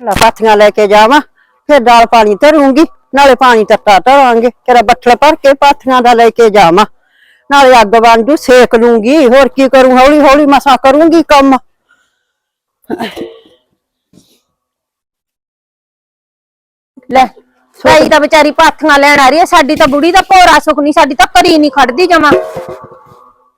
ਲੈ ਪਾਥੀਆਂ ਲੈ ਕੇ ਜਾਵਾਂ ਫਿਰ ਦਾਲ ਪਾਣੀ ਧਰੂੰਗੀ ਨਾਲੇ ਪਾਣੀ ਤੱਤਾ ਧਰਾਂਗੇ ਤੇਰਾ ਬੱਠਲ ਭਰ ਕੇ ਪਾਥੀਆਂ ਦਾ ਲੈ ਕੇ ਜਾਵਾਂ। ਨਾਲੇ ਅੱਗ ਬੰਜੂ ਸੇਕ ਲੂੰਗੀ ਹੋਰ ਕੀ ਕਰੂੰ ਹੌਲੀ ਹੌਲੀ ਮਸਾ ਕਰੂੰਗੀ ਕੰਮ। ਲੈ ਤਾਈ ਤਾਂ ਵਿਚਾਰੀ ਪਾਥੀਆਂ ਲੈਣ ਆ ਰਹੀ ਹੈ ਸਾਡੀ ਤਾਂ ਬੁੜੀ ਦਾ ਭੋਰਾ ਸੁੱਖ ਨਹੀਂ ਸਾਡੀ ਤਾਂ ਕਰੀ ਨਹੀਂ ਖੜਦੀ ਜਮਾ।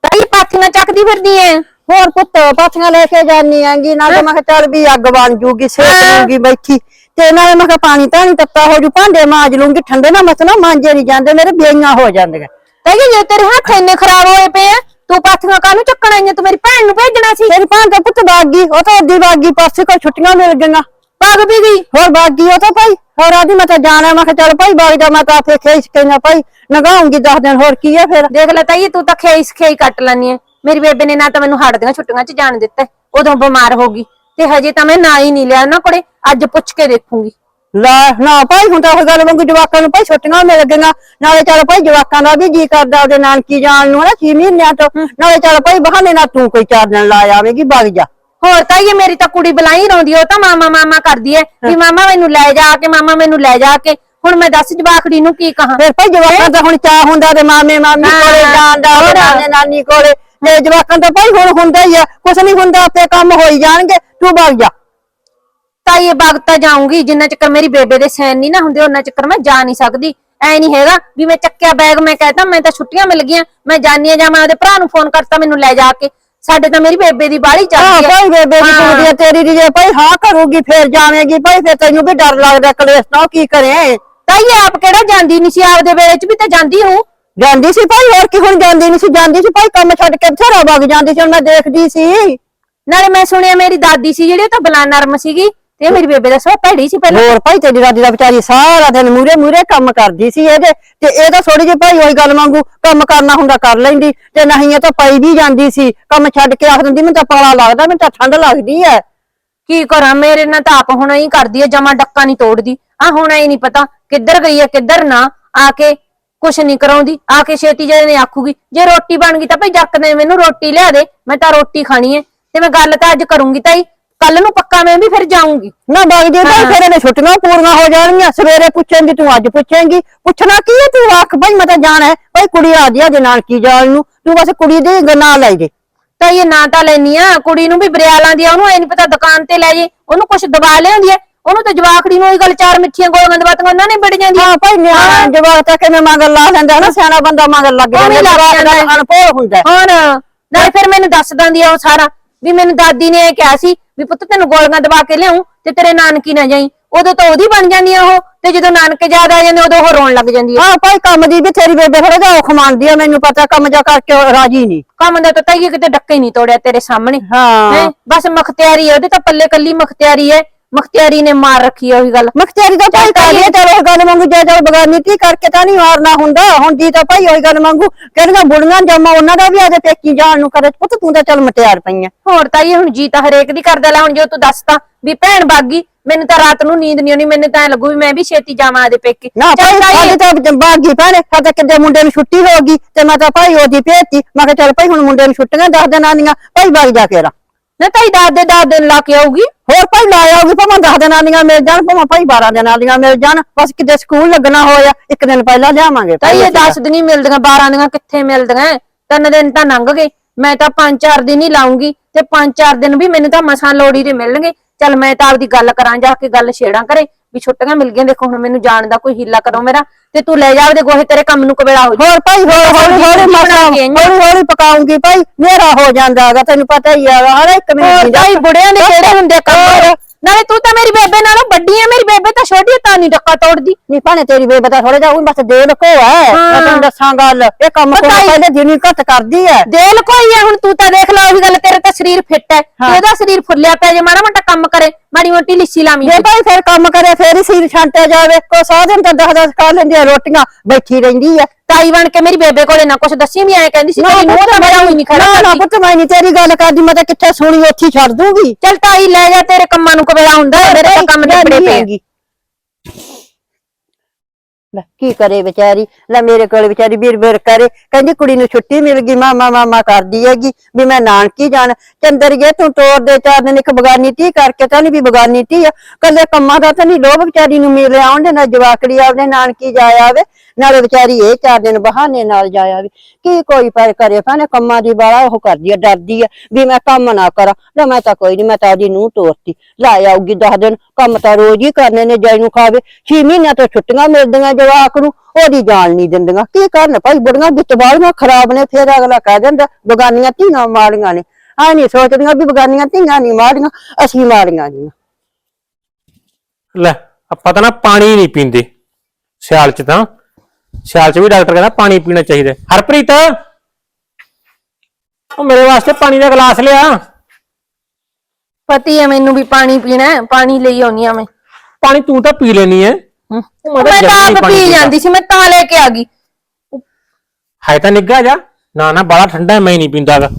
ਤਾਈ ਪਾਥੀਆਂ ਚੱਕਦੀ ਫਿਰਦੀ ਐ। ਹੋਰ ਪੁੱਤ ਪਾਥੀਆਂ ਲੈ ਕੇ ਜਾਨੀ ਆਂਗੀ ਨਾਲੇ ਮੈਂ ਕਿਹਾ ਚੱਲ ਵੀ ਅੱਗ ਬਣ ਜੂਗੀ ਸੇਕ ਹਾਂ। ਲੂੰਗੀ ਬੈਠੀ। ਤੇ ਨਾਲੇ ਮੈਂ ਕਿਹਾ ਪਾਣੀ ਤਾਂ ਨਹੀਂ ਤੱਤਾ ਹੋ ਜੂ ਭਾਂਡੇ ਮਾਂਜ ਲੂੰਗੀ ਠੰਡੇ ਨਾ ਮਾਂਜੇ ਨਹੀਂ ਜਾਂਦੇ ਮੇਰੇ ਬੇਈਆਂ ਹੋ ਜਾਂਦੀਆਂ। ਤਾਈ ਜੇ ਤੇਰੇ ਹੱਥ ਇੰਨੇ ਖਰਾਬ ਹੋਏ ਪਏ ਆ ਤੂੰ ਪਾਥੀਆਂ ਕਾਹਨੂੰ ਚੱਕਣ ਆਈਆਂ ਤੂੰ ਮੇਰੀ ਭੈਣ ਨੂੰ ਭੇਜਣਾ ਸੀ। ਤੇਰੀ ਭਾਂ ਤਾਂ ਪੁੱਤ ਬਾਗੀ ਉਹ ਤਾਂ ਅੱਧੀ ਬਾਗੀ ਪਾਸੇ ਕੋਲ ਛੁੱਟੀਆਂ ਮਿਲ ਗਈਆਂ। ਪੱਗ ਵੀ ਗਈ? ਹੋਰ ਬਾਗੀ ਉਹ ਤਾਂ ਭਾਈ ਹੋਰ ਆਦੀ ਮੈਂ ਤਾਂ ਜਾਣਾ ਮੈਂ ਕਿਹਾ ਚੱਲ ਭਾਈ ਬਾਗ ਜਾ ਮੈਂ ਤਾਂ ਆਪੇ ਖੇਚ ਕਹਿੰਦਾ ਭਾਈ ਨਗਾਉਂਗੀ 10 ਦਿਨ ਹੋਰ ਕੀ ਆ ਫਿਰ। ਦੇਖ ਲੈ ਤਾਈ ਤੂੰ ਤਾਂ ਖੇਈ ਖੇਈ ਕੱਟ ਲੈਣੀ ਐ ਮੇਰੀ ਬੇਬੇ ਨੇ ਨਾ ਤਾਂ ਮੈਨੂੰ ਹੜ ਦੀਆਂ ਛੁੱਟੀਆਂ 'ਚ ਜਾਣ ਦਿੱਤਾ ਉਦੋਂ ਬਿਮਾਰ ਹੋ ਗਈ ਤੇ ਹਜੇ ਤਾਂ ਮੈਂ ਨਾ ਹੀ ਨਹੀਂ ਲਿਆ ਉਹਨਾਂ ਕੋਲੇ ਅੱਜ ਪੁੱਛ ਕੇ ਦੇਖੂੰਗੀ। ਲੈ ਨਾ ਭਾਈ ਹੁਣ ਤਾਂ ਉਹ ਗੱਲ ਵਾਂਗੂ ਜਵਾਕਾਂ ਨੂੰ ਭਾਈ ਛੁੱਟੀਆਂ ਮਿਲ ਗਈਆਂ ਨਾਲੇ ਚੱਲ ਭਾਈ ਜਵਾਕਾਂ ਦਾ ਵੀ ਜੀ ਕਰਦਾ ਉਹਦੇ ਨਾਨਕੀ ਜਾਣ ਨੂੰ ਨਾ 6 ਮਹੀਨਿਆਂ ਤੋਂ ਨਾਲੇ ਚੱਲ ਭਾਈ ਬਹਾਨੇ ਨਾਲ ਤੂੰ ਕੋਈ ਚਾਰ ਦਿਨ ਲਾ ਆਵੇਂਗੀ ਵਗ ਜਾ। ਹੋਰ ਤਾਂ ਇਹ ਮੇਰੀ ਤਾਂ ਕੁੜੀ ਬਲਾਈ ਰੋਂਦੀ ਉਹ ਤਾਂ ਮਾਮਾ ਮਾਮਾ ਕਰਦੀ ਐ ਵੀ ਮਾਮਾ ਮੈਨੂੰ ਲੈ ਜਾ ਕੇ ਮਾਮਾ ਮੈਨੂੰ ਲੈ ਜਾ ਕੇ ਹੁਣ ਮੈਂ ਦੱਸ ਜਵਾਖੜੀ ਨੂੰ ਕੀ ਕਹਾਂ? ਫਿਰ ਭਾਈ ਜਵਾਕਾਂ ਦਾ ਹੁਣ ਚਾਹ ਹੁੰਦਾ ਤੇ ਮਾਮੇ ਮਾਮੀ ਕੋਲੇ ਜਾਣ ਦਾ ਨਾਨੀ ਕੋਲੇ। ਤੇ ਜਵਾਕਾਂ ਦਾ ਭਾਈ ਹੁਣ ਹੁੰਦਾ ਹੀ ਆ ਕੁਛ ਨਹੀਂ ਹੁੰਦਾ ਆਪੇ ਕੰਮ ਹੋਈ ਜਾਣਗੇ ਤੂੰ ਵਗ ਜਾ। ਤਾਂ ਇਹ ਬਾਗ ਤਾਂ ਜਾਊਂਗੀ ਜਿੰਨਾ ਚੱਕਰ ਮੇਰੀ ਬੇਬੇ ਦੇ ਸੈਨ ਨਹੀਂ ਨਾ ਹੁੰਦੇ ਉਹਨਾਂ ਚੱਕਰ ਮੈਂ ਜਾ ਨਹੀਂ ਸਕਦੀ। ਐ ਨਹੀਂ ਹੈਗਾ ਵੀ ਮੈਂ ਚੱਕਿਆ ਬੈਗ ਮੈਂ ਕਹਤਾ ਮੈਂ ਤਾਂ ਛੁੱਟੀਆਂ ਮਿਲ ਗਈਆਂ ਮੈਂ ਜਾਣੀ ਆ ਜਾਂ ਮੈਂ ਉਹਦੇ ਭਰਾ ਨੂੰ ਫੋਨ ਕਰਤਾ ਮੈਨੂੰ ਲੈ ਜਾ ਕੇ। ਸਾਡੇ ਤਾਂ ਮੇਰੀ ਬੇਬੇ ਦੀ ਬਾੜੀ ਹਾਂ ਚੱਲਦੀ ਭਾਈ ਬੇਬੇ ਦੀ ਹਾਂ। ਕੁੜੀ ਆ ਤੇਰੀ ਦੀ ਜੇ ਭਾਈ ਹਾਂ ਕਰੂਗੀ ਫੇਰ ਜਾਵੇਂਗੀ ਭਾਈ ਫੇਰ ਤੈਨੂੰ ਵੀ ਡਰ ਲੱਗਦਾ ਕਲੇਸ਼ ਨਾ ਕੀ ਕਰੇ? ਤਾਂ ਇਹ ਆਪ ਕਿਹੜਾ ਜਾਂਦੀ ਨਹੀਂ ਸੀ? ਆਪਦੇ ਵੇਲੇ 'ਚ ਵੀ ਤਾਂ ਜਾਂਦੀ ਹੂੰ ਜਾਂਦੀ ਸੀ ਭਾਈ ਹੋਰ ਕੀ ਹੁਣ ਜਾਂਦੀ ਨਹੀਂ ਸੀ ਜਾਂਦੀ ਸੀ ਭਾਈ ਕੰਮ ਛੱਡ ਕੇ ਬਥੇਰਾ ਵਗ ਜਾਂਦੀ ਸੀ ਹੁਣ ਮੈਂ ਦੇਖਦੀ ਸੀ। ਨਾਲੇ ਮੈਂ ਸੁਣਿਆ ਮੇਰੀ ਦਾਦੀ ਸੀ ਜਿਹੜੀ ਉਹ ਤਾਂ ਬਲਾ ਨਰਮ ਸੀਗੀ ਤੇ ਇਹ ਮੇਰੀ ਬੇਬੇ ਦਾ ਸਵਾ ਭੈੜੀ ਸੀ ਪਹਿਲਾਂ। ਹੋਰ ਭਾਈ ਤੇਰੀ ਦਾਦੀ ਦਾ ਵਿਚਾਰੀ ਸਾਰਾ ਦਿਨ ਮੂਰੇ ਮੂਰੇ ਕੰਮ ਕਰਦੀ ਸੀ ਇਹਦੇ। ਤੇ ਇਹ ਤਾਂ ਥੋੜੀ ਜਿਹੀ ਭਾਈ ਉਹੀ ਗੱਲ ਵਾਂਗੂ ਕੰਮ ਕਰਨਾ ਹੁੰਦਾ ਕਰ ਲੈਂਦੀ। ਤੇ ਨਹੀਂ ਇਹ ਤਾਂ ਪਈ ਵੀ ਜਾਂਦੀ ਸੀ ਕੰਮ ਛੱਡ ਕੇ ਆਖ ਦਿੰਦੀ ਮੈਨੂੰ ਤਾਂ ਪਾਲਾ ਲੱਗਦਾ ਮੈਨੂੰ ਤਾਂ ਠੰਡ ਲੱਗਦੀ ਹੈ ਕੀ ਕਰਾਂ ਮੇਰੇ ਨਾਲ ਤਾਂ ਆਪ ਹੁਣ ਹੀ ਕਰਦੀ ਹੈ ਜਮਾ ਡੱਕਾ ਨਹੀਂ ਤੋੜਦੀ। ਆ ਹੁਣ ਹੀ ਨਹੀਂ ਪਤਾ ਕਿੱਧਰ ਗਈ ਹੈ ਕਿੱਧਰ ਨਾ ਆ ਕੇ ਕੁਛ ਨਹੀਂ ਕਰਾਉਂਦੀ ਆ ਕੇ ਛੇਤੀ ਜਿਹੇ ਨੇ ਆਖੂਗੀ ਜੇ ਰੋਟੀ ਬਣ ਗਈ ਤਾਂ ਭਈ ਜੱਕ ਨੇ ਮੈਨੂੰ ਰੋਟੀ ਲਿਆ ਦੇ ਮੈਂ ਤਾਂ ਰੋਟੀ ਖਾਣੀ ਹੈ ਤੇ ਮੈਂ ਗੱਲ ਤਾਂ ਅੱਜ ਕਰੂੰਗੀ ਤਾਈ ਕੱਲ ਨੂੰ ਪੱਕਾ ਮੈਂ ਵੀ ਫਿਰ ਜਾਊਂਗੀ ਨਾ ਵਗ ਜੇ ਹਾਂ। ਫਿਰ ਇਹਨੇ ਛੁੱਟੀਆਂ ਪੂਰੀਆਂ ਹੋ ਜਾਣਗੀਆਂ ਸਵੇਰੇ ਪੁੱਛੇਂਗੀ ਤੂੰ ਅੱਜ ਪੁੱਛੇਂਗੀ ਪੁੱਛਣਾ ਕੀ ਹੈ ਤੂੰ ਆਖ ਭਾਈ ਮੈਂ ਤਾਂ ਜਾਣਾ ਹੈ ਭਾਈ ਕੁੜੀ ਆ ਜੀ ਦੇ ਨਾਲ ਕੀ ਜਾਣ ਨੂੰ ਤੂੰ ਬਸ ਕੁੜੀ ਦੇ ਨਾਂ ਲੈ ਜੇ ਤਾਂ ਇਹ ਨਾਂ ਤਾਂ ਲੈਣੀ ਆ ਕੁੜੀ ਨੂੰ ਵੀ ਬਰਿਆਲਾਂ ਦੀ ਆ ਉਹਨੂੰ ਐ ਨਹੀਂ ਪਤਾ ਦੁਕਾਨ ਤੇ ਲੈ ਜੇ ਉਹਨੂੰ ਕੁਛ ਦਬਾ ਲਿਆਉਂਦੀ ਐ ਉਹਨੂੰ ਤਾਂ ਜਵਾਖੜੀ ਨੂੰ ਉਹੀ ਗੱਲ ਚਾਰ ਮਿੱਠੀਆਂ ਗੋਲੀਆਂ ਦਵਾਤੀਆਂ ਉਹਨਾਂ ਨੇ ਬੜ ਜਾਂਦੀਆਂ। ਹਾਂ ਭਾਈ ਨਿਆਣਾ ਜਵਾਕ ਤਾਂ ਕਿਵੇਂ ਮਗਰ ਲਾ ਲੈਂਦਾ ਨਾ ਸਿਆਣਾ ਬੰਦਾ ਮਗਰ ਲੱਗ ਜਾਂਦਾ ਜਵਾਕ ਦਾ ਜਾਂਦਾ। ਹੈ। ਅਨਪੋਹ ਹੁੰਦਾ ਹੈ। ਹੁਣ ਨਾਲੇ ਫਿਰ ਮੈਨੂੰ ਦੱਸ ਦਿੰਦੀ ਆ ਉਹ ਸਾਰਾ ਵੀ ਮੈਨੂੰ ਦਾਦੀ ਨੇ ਇਹ ਕਿਹਾ ਸੀ ਵੀ ਪੁੱਤ ਤੈਨੂੰ ਗੋਲੀਆਂ ਦਵਾ ਕੇ ਲਿਆਉਂ ਤੇ ਤੇਰੇ ਨਾਨਕੀ ਨਾ ਜਾਈ। ਉਦੋਂ ਤਾਂ ਉਹਦੀ ਬਣ ਜਾਂਦੀ ਆ ਉਹ ਤੇ ਜਦੋਂ ਨਾਨਕੇ ਯਾਦ ਆ ਜਾਂਦੇ ਉਦੋਂ ਉਹ ਰੋਣ ਲੱਗ ਜਾਂਦੀ ਆ। ਹਾਂ ਭਾਈ ਕੰਮ ਦੀ ਵੀ ਤੇਰੀ ਬੇਬੇ ਥੋੜਾ ਜਿਹਾ ਔਖ ਮੰਨਦੀ ਆ ਮੈਨੂੰ ਪਤਾ ਕੰਮ ਜਾ ਕਰਕੇ ਰਾਜੀ ਨਹੀਂ। ਕੰਮ ਦਾ ਤਾਂ ਤਾਈਏ ਕਿਤੇ ਡੱਕਾ ਨਹੀਂ ਤੋੜਿਆ ਤੇਰੇ ਸਾਹਮਣੇ। ਹਾਂ। ਬਸ ਮਖਤਿਆਰੀ ਉਹਦੇ ਤਾਂ ਪੱਲੇ ਕੱਲੀ ਮਖਤਿਆਰੀ ਹੈ ਮਖਤਿਆਰੀ ਨੇ ਮਾਰ ਰੱਖੀ ਆ ਉਹੀ ਗੱਲ। ਮਖਤਿਆਰੀ ਤਾਂ ਭਾਈ ਚੱਲ ਕਾਹਦੀ ਚਲੋ ਇਹ ਗੱਲ ਮੰਗੂ ਜੇ ਚਲ ਬਗਾਨੀਤੀ ਕਰਕੇ ਤਾਂ ਨਹੀਂ ਮਾਰਨਾ ਹੁੰਦਾ। ਹੁਣ ਜੀ ਤਾਂ ਭਾਈ ਉਹੀ ਗੱਲ ਮੰਗੂ ਕਹਿੰਦਾ ਬੁੜੀਆਂ ਜਮਾ ਉਹਨਾਂ ਦਾ ਵੀ ਆਦੇ ਪੇਕੀ ਜਾਣ ਨੂੰ ਕਰੇ। ਪੁੱਤ ਤੂੰ ਤਾਂ ਚੱਲ ਮਟਿਆਰ ਪਈਆਂ ਹੋਰ ਤਾਈ ਹੁਣ ਜੀ ਤਾਂ ਹਰੇਕ ਦੀ ਕਰਦਾ ਲੈ ਹੁਣ ਜੋ ਤੂੰ ਦੱਸਤਾ ਵੀ ਭੈਣ ਬਾਗੀ ਮੈਨੂੰ ਤਾਂ ਰਾਤ ਨੂੰ ਨੀਂਦ ਨਹੀਂ ਆਉਣੀ ਮੈਨੂੰ ਤਾਂ ਐਂ ਲੱਗੂ ਵੀ ਮੈਂ ਵੀ ਛੇਤੀ ਜਾਵਾਂ ਆਦੇ ਪੇਕੇ। ਨਾ ਭਾਈ ਸਾਡੀ ਤਾਂ ਬਾਗੀ ਭੈਣੇ ਸਾਡਾ ਕਿਤੇ ਮੁੰਡੇ ਨੂੰ ਛੁੱਟੀ ਹੋ ਗਈ ਤੇ ਮੈਂ ਤਾਂ ਭਾਈ ਉਹਦੀ ਭੇਜਤੀ। ਮੈਂ ਕਿਹਾ ਚੱਲ ਭਾਈ ਹੁਣ ਮੁੰਡੇ ਨੂੰ ਛੁੱਟੀਆਂ ਦੱਸ ਦਿਨਾਂ ਦੀਆਂ ਭਾਈ ਵਗ ਜਾ ਕੇ ਰਾ ਨਾ ਤਾਈ ਦਾਦੇ ਦਾ ਦਿਨ ਲਾ ਕੇ ਆਊਗੀ। ਹੋਰ ਭਾਈ ਲਾਇਆ ਹੋਗੀ ਭਾਵੇਂ 10 ਦਿਨਾਂ ਦੀਆਂ ਮਿਲ ਜਾਣ ਭਾਵੇਂ ਭਾਈ 12 ਦਿਨਾਂ ਦੀਆਂ ਮਿਲ ਜਾਣ। ਬਸ ਕਿਤੇ ਸਕੂਲ ਲੱਗਣਾ ਹੋਇਆ ਇੱਕ ਦਿਨ ਪਹਿਲਾਂ ਲਿਆਵਾਂਗੇ। ਤਾਈ ਇਹ 10 ਦਿਨ ਹੀ ਮਿਲਦੀਆਂ 12 ਦੀਆਂ ਕਿੱਥੇ ਮਿਲਦੀਆਂ? ਤਿੰਨ ਦਿਨ ਤਾਂ ਲੰਘ ਗਏ। ਮੈਂ ਤਾਂ 5-4 ਦਿਨ ਹੀ ਲਾਉਂਗੀ ਤੇ 5-4 ਦਿਨ ਵੀ ਮੈਨੂੰ ਤਾਂ ਮਸਾਂ ਲੋੜੀ ਦੇ ਮਿਲਣਗੇ। ਚੱਲ ਮੈਂ ਤਾਂ ਆਪਦੀ ਗੱਲ ਕਰਾਂ ਜਾ ਕੇ ਗੱਲ ਛੇੜਾਂ ਕਰੇ। ਵੀ ਛੁੱਟੀਆਂ ਮਿਲ ਗਈਆਂ ਦੇਖੋ ਹੁਣ ਮੈਨੂੰ ਜਾਣ ਦਾ ਕੋਈ ਹੀਲਾ ਕਰੋ ਮੇਰਾ ਤੇ ਤੂੰ ਲੈ ਜਾ ਉਹਦੇ ਗੋਹੇ ਤੇਰੇ ਕੰਮ ਨੂੰ ਕਵੇਲਾ ਹੋ ਜਾ। ਹੋਰ ਭਾਈ ਹੋਰ ਹੌਲੀ ਹੌਲੀ ਬਣਾ ਮਸਾ ਕੇ ਆਈਆਂ। ਹੌਲੀ ਹੌਲੀ ਪਕਾਉਂਗੀ ਭਾਈ ਮੇਰਾ ਹੋ ਜਾਂਦਾ ਹੈਗਾ ਤੈਨੂੰ ਪਤਾ ਹੀ ਹੈਗਾ ਹਰ ਇੱਕ ਹੋਰ ਮਿੰਟ ਤਾਈ ਬੁੜਿਆਂ ਦੇ ਕਿਹੜੇ ਹੁੰਦੇ ਕੰਮ ਨਾਲੇ ਤੂੰ ਤਾਂ ਮੇਰੀ ਬੇਬੇ ਨਾਲੋਂ ਵੱਡੀ ਆ ਮੇਰੀ ਬੇਬੇ ਤਾਂ ਛੋਟੀ ਤਾਂ ਨਹੀਂ ਡੱਕਾ ਤੋੜਦੀ। ਨਹੀਂ ਭਾਣੇ ਤੇਰੀ ਬੇਬੇ ਤਾਂ ਥੋੜਾ ਜਿਹਾ ਉਹ ਬਸ ਦੇ ਲਕੋ ਹੈ। ਮੈਂ ਤੈਨੂੰ ਦੱਸਾਂ ਗੱਲ ਇਹ ਕੰਮ ਹੀ- ਪਹਿਲੇ ਦਿਨ ਘੱਟ ਕਰਦੀ ਹੈ। ਦੇਲ ਕੋਈ ਆ ਹੁਣ ਤੂੰ ਤਾਂ ਦੇਖ ਲੈ ਉਹੀ ਗੱਲ ਤੇਰੇ ਤਾਂ ਸਰੀਰ ਫਿੱਟ ਹੈ। ਤੇ ਉਹਦਾ ਸਰੀਰ ਫੁੱਲਿਆ ਪਿਆ ਜੇ ਮਾੜਾ ਮੋਟਾ ਕੰਮ ਕਰੇ। ਮਾੜੀ ਮੋਟੀ ਲਿੱਸੀ ਲਾਵੀਂ। ਜੇ ਭਾਈ ਫਿਰ ਕੰਮ ਕਰੇ ਫੇਰ ਹੀ ਸਿਰ ਛਾਂਟਿਆ ਜਾਵੇ। ਕੋ ਸਾਹ ਦਿਨ ਤਾਂ ਦਸ ਦਸ ਖਾ ਲੈਂਦੀ ਰੋਟੀਆਂ ਬੈਠੀ ਰਹਿੰਦੀ ਹੈ ਤਾਈ ਬਣ ਕੇ ਮੇਰੀ ਬੇਬੇ ਕੋਲੇ ਨਾ ਕੁਛ ਦੱਸੀ ਵੀ ਐ ਕਹਿੰਦੀ ਸੀ ਤੇਰੀ ਨੂੰਹ ਤਾਂ ਮੇਰਾ ਉਹੀ ਨਹੀਂ ਖੜਾ ਨਾ ਨਾ ਪੁੱਤ ਮੈਂ ਨਹੀਂ ਤੇਰੀ ਗੱਲ ਕਰਦੀ ਮੈਂ ਤਾਂ ਕਿੱਥੇ ਸੁਣੀ ਉੱਥੇ ਛੱਡ ਦੂੰਗੀ। ਚੱਲ ਤਾਈ ਲੈ ਜਾ ਤੇਰੇ ਕੰਮਾਂ ਨੂੰ ਕਵੇਲਾ ਹੁੰਦਾ ਮੇਰੇ ਤਾਂ ਕੰਮ ਨਿਬੜੇ ਆ। ਹੈਗੀ। ਲੈ, ਕੀ ਕਰੇ ਵਿਚਾਰੀ? ਲੈ, ਮੇਰੇ ਕੋਲ ਵਿਚਾਰੀ ਵੀਰ ਵੀਰ ਕਰੇ। ਕਹਿੰਦੀ ਕੁੜੀ ਨੂੰ ਛੁੱਟੀ ਮਿਲ ਗਈ, ਮਾਮਾ ਮਾਮਾ ਕਰਦੀ ਹੈਗੀ ਵੀ ਮੈਂ ਨਾਨਕੀ ਜਾਣ। ਚੰਦਰ ਜੇ ਤੂੰ ਤੋਰ ਦੇ ਚਾਰ ਦਿਨ ਇੱਕ ਬਗਾਨੀ ਧੀ ਕਰਕੇ ਤਾਂ ਨਹੀਂ ਵੀ ਬਗਾਨੀ ਧੀ ਆ। ਕੱਲੇ ਕੰਮਾਂ ਦਾ ਤਾਂ ਨਹੀਂ ਲੋਭ ਵਿਚਾਰੀ ਨੂੰ ਮਿਲ ਆਉਣ ਦੇ ਨਾ ਜਵਾਕੜੀ ਆਪਦੇ ਨਾਨਕੀ ਜਾ ਆਵੇ। ਨਾਲੇ ਵਿਚਾਰੀ ਇਹ ਚਾਰ ਦਿਨ ਬਹਾਨੇ ਨਾਲ ਜਾਇਆ ਵੀ, ਕੀ ਕੋਈ ਪਰ ਕਰੇ ਭਾਵੇਂ ਕੰਮਾਂ ਦੀ ਬਾਲਾ ਉਹ ਕਰਦੀ ਆ, ਡਰਦੀ ਆ, ਵੀ ਮੈਂ ਕੰਮ ਨਾ ਕਰਾਂ, ਲੈ ਮੈਂ ਤਾਂ ਕੋਈ ਨਹੀਂ ਮੈਂ ਤਾਂ ਉਹਦੀ ਨੂੰ ਤੋਰਤੀ, ਲਾ ਆਊਗੀ 10 ਦਿਨ, ਕੰਮ ਤਾਂ ਰੋਜ਼ ਹੀ ਕਰਨੇ ਨੇ ਜੈ ਨੂੰ ਖਾਵੇ 6 ਮਹੀਨਿਆਂ ਤੋਂ ਛੁੱਟੀਆਂ ਮਿਲਦੀਆਂ ਜਵਾਕ ਨੂੰ, ਉਹਦੀ ਜਾਨ ਨਹੀਂ ਦਿੰਦੀਆਂ, ਕੀ ਕਰਨ ਭਾਈ, ਬੁੜੀਆਂ ਵਿੱਚ ਬਾਲੀਆਂ ਖਰਾਬ ਨੇ, ਫਿਰ ਅਗਲਾ ਕਹਿ ਦਿੰਦਾ, ਬਗਾਨੀਆਂ ਧੀਆਂ ਮਾੜੀਆਂ ਨੇ ਆ ਨਹੀਂ ਸੋਚਦੀਆਂ ਵੀ ਬਗਾਨੀਆਂ ਧੀਆਂ ਨਹੀਂ ਮਾੜੀਆਂ, ਅਸੀਂ ਮਾੜੀਆਂ ਜੀ। ਲੈ, ਆਪਾਂ ਤਾਂ ਨਾ ਪਾਣੀ ਨਹੀਂ ਪੀਂਦੇ, ਸਿਆਲ ਚ ਤਾਂ। ਸਿਆਲ ਚ ਵੀ ਡਾਕਟਰ ਕਹਿੰਦਾ ਪਾਣੀ ਪੀਣਾ ਚਾਹੀਦਾ। ਹਰਪ੍ਰੀਤ ਉਹ ਮੇਰੇ ਵਾਸਤੇ ਪਾਣੀ ਦਾ ਗਲਾਸ ਲਿਆ ਪਤੀ ਹੈ ਮੈਨੂੰ ਵੀ ਪਾਣੀ ਪੀਣਾ ਹੈ, ਪਾਣੀ ਲਈ ਆਉਣੀ ਆ ਮੈਂ ਪਾਣੀ ਤੂੰ ਤਾਂ ਪੀ ਲੈਣੀ ਐ ਹਮ। ਮੈਂ ਤਾਂ ਆਪ ਪੀ। ਜਾਂਦੀ ਸੀ ਮੈਂ ਤਾਂ ਲੈ ਕੇ ਆ ਗਈ ਹੈ ਤਾਂ ਨਿੱਗਾ ਜਾ ਨਾ ਨਾ ਬੜਾ ਠੰਡਾ ਹੈ, ਮੈਂ ਨਹੀਂ ਪੀਂਦਾਗਾ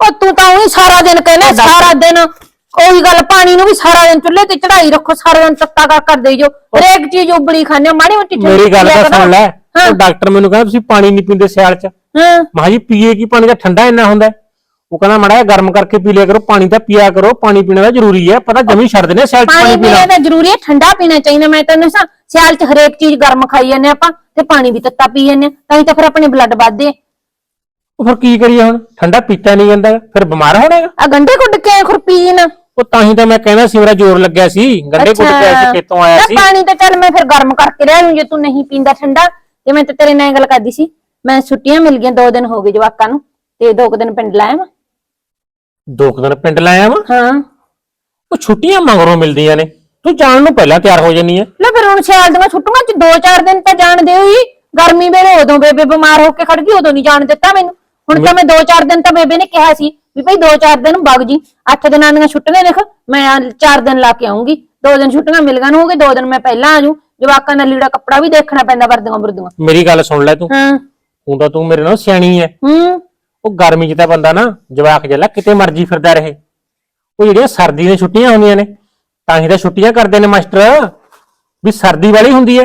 ਉਹ ਤੂੰ ਤਾਂ ਉਹੀ ਸਾਰਾ ਦਿਨ ਕਹਿੰਦਾ ਸਾਰਾ ਦਿਨ ਉਹੀ ਗੱਲ ਪਾਣੀ ਨੂੰ ਵੀ ਸਾਰਾ ਦਿਨ ਚੁੱਲ੍ਹੇ ਤੇ ਚੜਾਈ ਰੱਖੋ ਸਾਰਾ ਦਿਨ ਤੱਤਾ ਕਰ ਕਰ ਦੇਈ ਜੋ ਹਰੇਕ ਚੀਜ਼ ਉਬਲੀ ਖਾਂਦੇ ਹੋ, ਮਾੜੀ ਮੋਟੀ ਠੰਡੀ ਮੇਰੀ ਗੱਲ ਪੀਆ ਤਾਂ ਕਰੋ। ਸੁਣ ਲੈ ਹਾਂ ਉਹ ਡਾਕਟਰ ਮੈਨੂੰ ਕਹਿੰਦਾ ਤੁਸੀਂ ਪਾਣੀ ਨਹੀਂ ਪੀਂਦੇ ਸਿਆਲ ਚ? ਹਾਂ। ਜੀ ਪੀਏ ਕੀ ਪਾਣੀ? ਦਾ ਠੰਡਾ ਇੰਨਾ ਹੁੰਦਾ ਹੈ? ਉਹ ਕਹਿੰਦਾ ਮੜਾ ਗਰਮ ਕਰਕੇ ਪੀ ਲਿਆ ਕਰੋ ਪਾਣੀ ਤਾਂ ਪੀਆ ਕਰੋ ਪਾਣੀ ਪੀਣਾ ਤਾਂ ਜ਼ਰੂਰੀ ਹੈ ਪਤਾ ਜਮੀ ਛੱਡ ਦਿੰਦੇ ਆ ਸਿਆਲ ਚ ਪਾਣੀ ਪਾਣੀ ਪੀਣਾ। ਪੀਣਾ ਤਾਂ ਜ਼ਰੂਰੀ ਹੈ ਠੰਡਾ ਪੀਣਾ ਚਾਹੀਦਾ। ਮੈਂ ਤੈਨੂੰ ਦੱਸਾਂ ਸਿਆਲ ਚ ਹਰੇਕ ਚੀਜ਼ ਗਰਮ ਖਾਈ ਜਾਂਦੇ ਆਪਾਂ ਤੇ ਪਾਣੀ ਵੀ ਤੱਤਾ ਪੀ ਜਾਂਦੇ ਹਾਂ, ਤਾਂ ਹੀ ਤਾਂ ਫਿਰ ਆਪਣੇ ਬਲੱਡ ਵੱਧਦੇ ਆ। ਉਹ ਫਿਰ ਕੀ ਕਰੀਏ ਹੁਣ? ਠੰਡਾ ਪੀਤਾ ਨਹੀਂ ਜਾਂਦਾ ਫਿਰ ਬਿਮਾਰ ਹੋਣੇਗਾ ਆ ਗੰਡੇ ਕੁੱਟ ਕੇ ਖੁਰਪੀ ਨਾ ਉਹ ਤਾਂ ਹੀ ਤਾਂ ਮੈਂ ਕਹਿੰਦਾ ਸੀ ਮੇਰਾ ਜ਼ੋਰ ਲੱਗਿਆ ਸੀ ਗੰਡੇ ਕੁੱਟ ਕੇ ਆਇਆ ਸੀ ਖੇਤੋਂ ਆਇਆ ਨਾ ਸੀ। ਪਾਣੀ ਤਾਂ ਚੱਲ ਮੈਂ ਫਿਰ ਗਰਮ ਕਰਕੇ ਰਹਿ ਲੂੰ ਜੇ ਤੂੰ ਨਹੀਂ ਪੀਂਦਾ ਠੰਡਾ। ਤੇ ਮੈਂ ਤਾਂ ਤੇਰੇ ਨਾਲ ਇਹ ਗੱਲ ਕਰਦੀ ਸੀ ਮੈਂ ਛੁੱਟੀਆਂ ਮਿਲ ਗਈਆਂ ਦੋ ਦਿਨ ਹੋ ਗਏ ਜਵਾਕਾਂ ਨੂੰ ਤੇ ਦੋ ਕੁ ਦਿਨ ਪਿੰਡ ਲਾਇਆ ਮੈਂ ਦੋ ਕੁ ਦਿਨ ਪਿੰਡ ਲਾਇਆ ਵਾ ਹਾਂ। ਉਹ ਛੁੱਟੀਆਂ ਮਗਰੋਂ ਮਿਲਦੀਆਂ ਨੇ ਤੂੰ ਜਾਣ ਨੂੰ ਪਹਿਲਾਂ ਤਿਆਰ ਹੋ ਜਾਨੀ ਹੈ ਲੈ ਫਿਰ ਹੁਣ ਸਿਆਲ ਦੀਆਂ ਛੁੱਟੀਆਂ ਚ ਦੋ ਚਾਰ ਦਿਨ ਤਾਂ ਜਾਣ ਦਿਓ ਹੀ ਗਰਮੀ ਵੇਲੇ ਉਦੋਂ ਬੇਬੇ ਬਿਮਾਰ ਹੋ ਕੇ ਖੜ ਗਈ ਉਦੋਂ ਨਹੀਂ ਜਾਣ ਦਿੱਤਾ ਮੈਨੂੰ। ਹੁਣ ਤਾਂ ਮੈਂ ਦੋ ਚਾਰ ਦਿਨ ਤਾਂ ਬੇਬੇ ਨੇ ਕਿਹਾ ਸੀ ਵੀ ਭਾਈ ਦੋ ਚਾਰ ਦਿਨ ਵਗ ਜੀ ਅੱਠ ਦਿਨਾਂ ਦੀਆਂ ਛੁੱਟੀਆਂ ਦੇਖ ਮੈਂ ਚਾਰ ਦਿਨ ਲਾ ਕੇ ਆਉਂਗੀ ਦੋ ਦਿਨ ਛੁੱਟੀਆਂ ਮਿਲ ਗਈਆਂ ਨੂੰ ਹੋ ਗਏ ਦੋ ਦਿਨ ਮੈਂ ਪਹਿਲਾਂ ਆ ਜੂ ਜਵਾਕਾਂ ਦਾ ਲੀੜਾ ਕੱਪੜਾ ਵੀ ਦੇਖਣਾ ਪੈਂਦਾ ਵਰਦੀਆਂ ਵਰਦੀਆਂ। ਮੇਰੀ ਗੱਲ ਸੁਣ ਲੈ ਤੂੰ। ਹਾਂ। ਹੁਣ ਤਾਂ ਤੂੰ ਮੇਰੇ ਨਾਲ ਸਿਆਣੀ ਹੈ ਹੂੰ। ਉਹ ਗਰਮੀ 'ਚ ਤਾਂ ਬੰਦਾ ਨਾ ਜਵਾਕ ਜਲਾ ਕਿਤੇ ਮਰਜ਼ੀ ਫਿਰਦਾ ਰਹੇ। ਉਹ ਜਿਹੜੀਆਂ ਸਰਦੀ ਦੀਆਂ ਛੁੱਟੀਆਂ ਹੁੰਦੀਆਂ ਨੇ ਤਾਂ ਹੀ ਤਾਂ ਛੁੱਟੀਆਂ ਕਰਦੇ ਨੇ ਮਾਸਟਰ। ਵੀ ਸਰਦੀ ਵਾਲੀ ਹੁੰਦੀ ਹੈ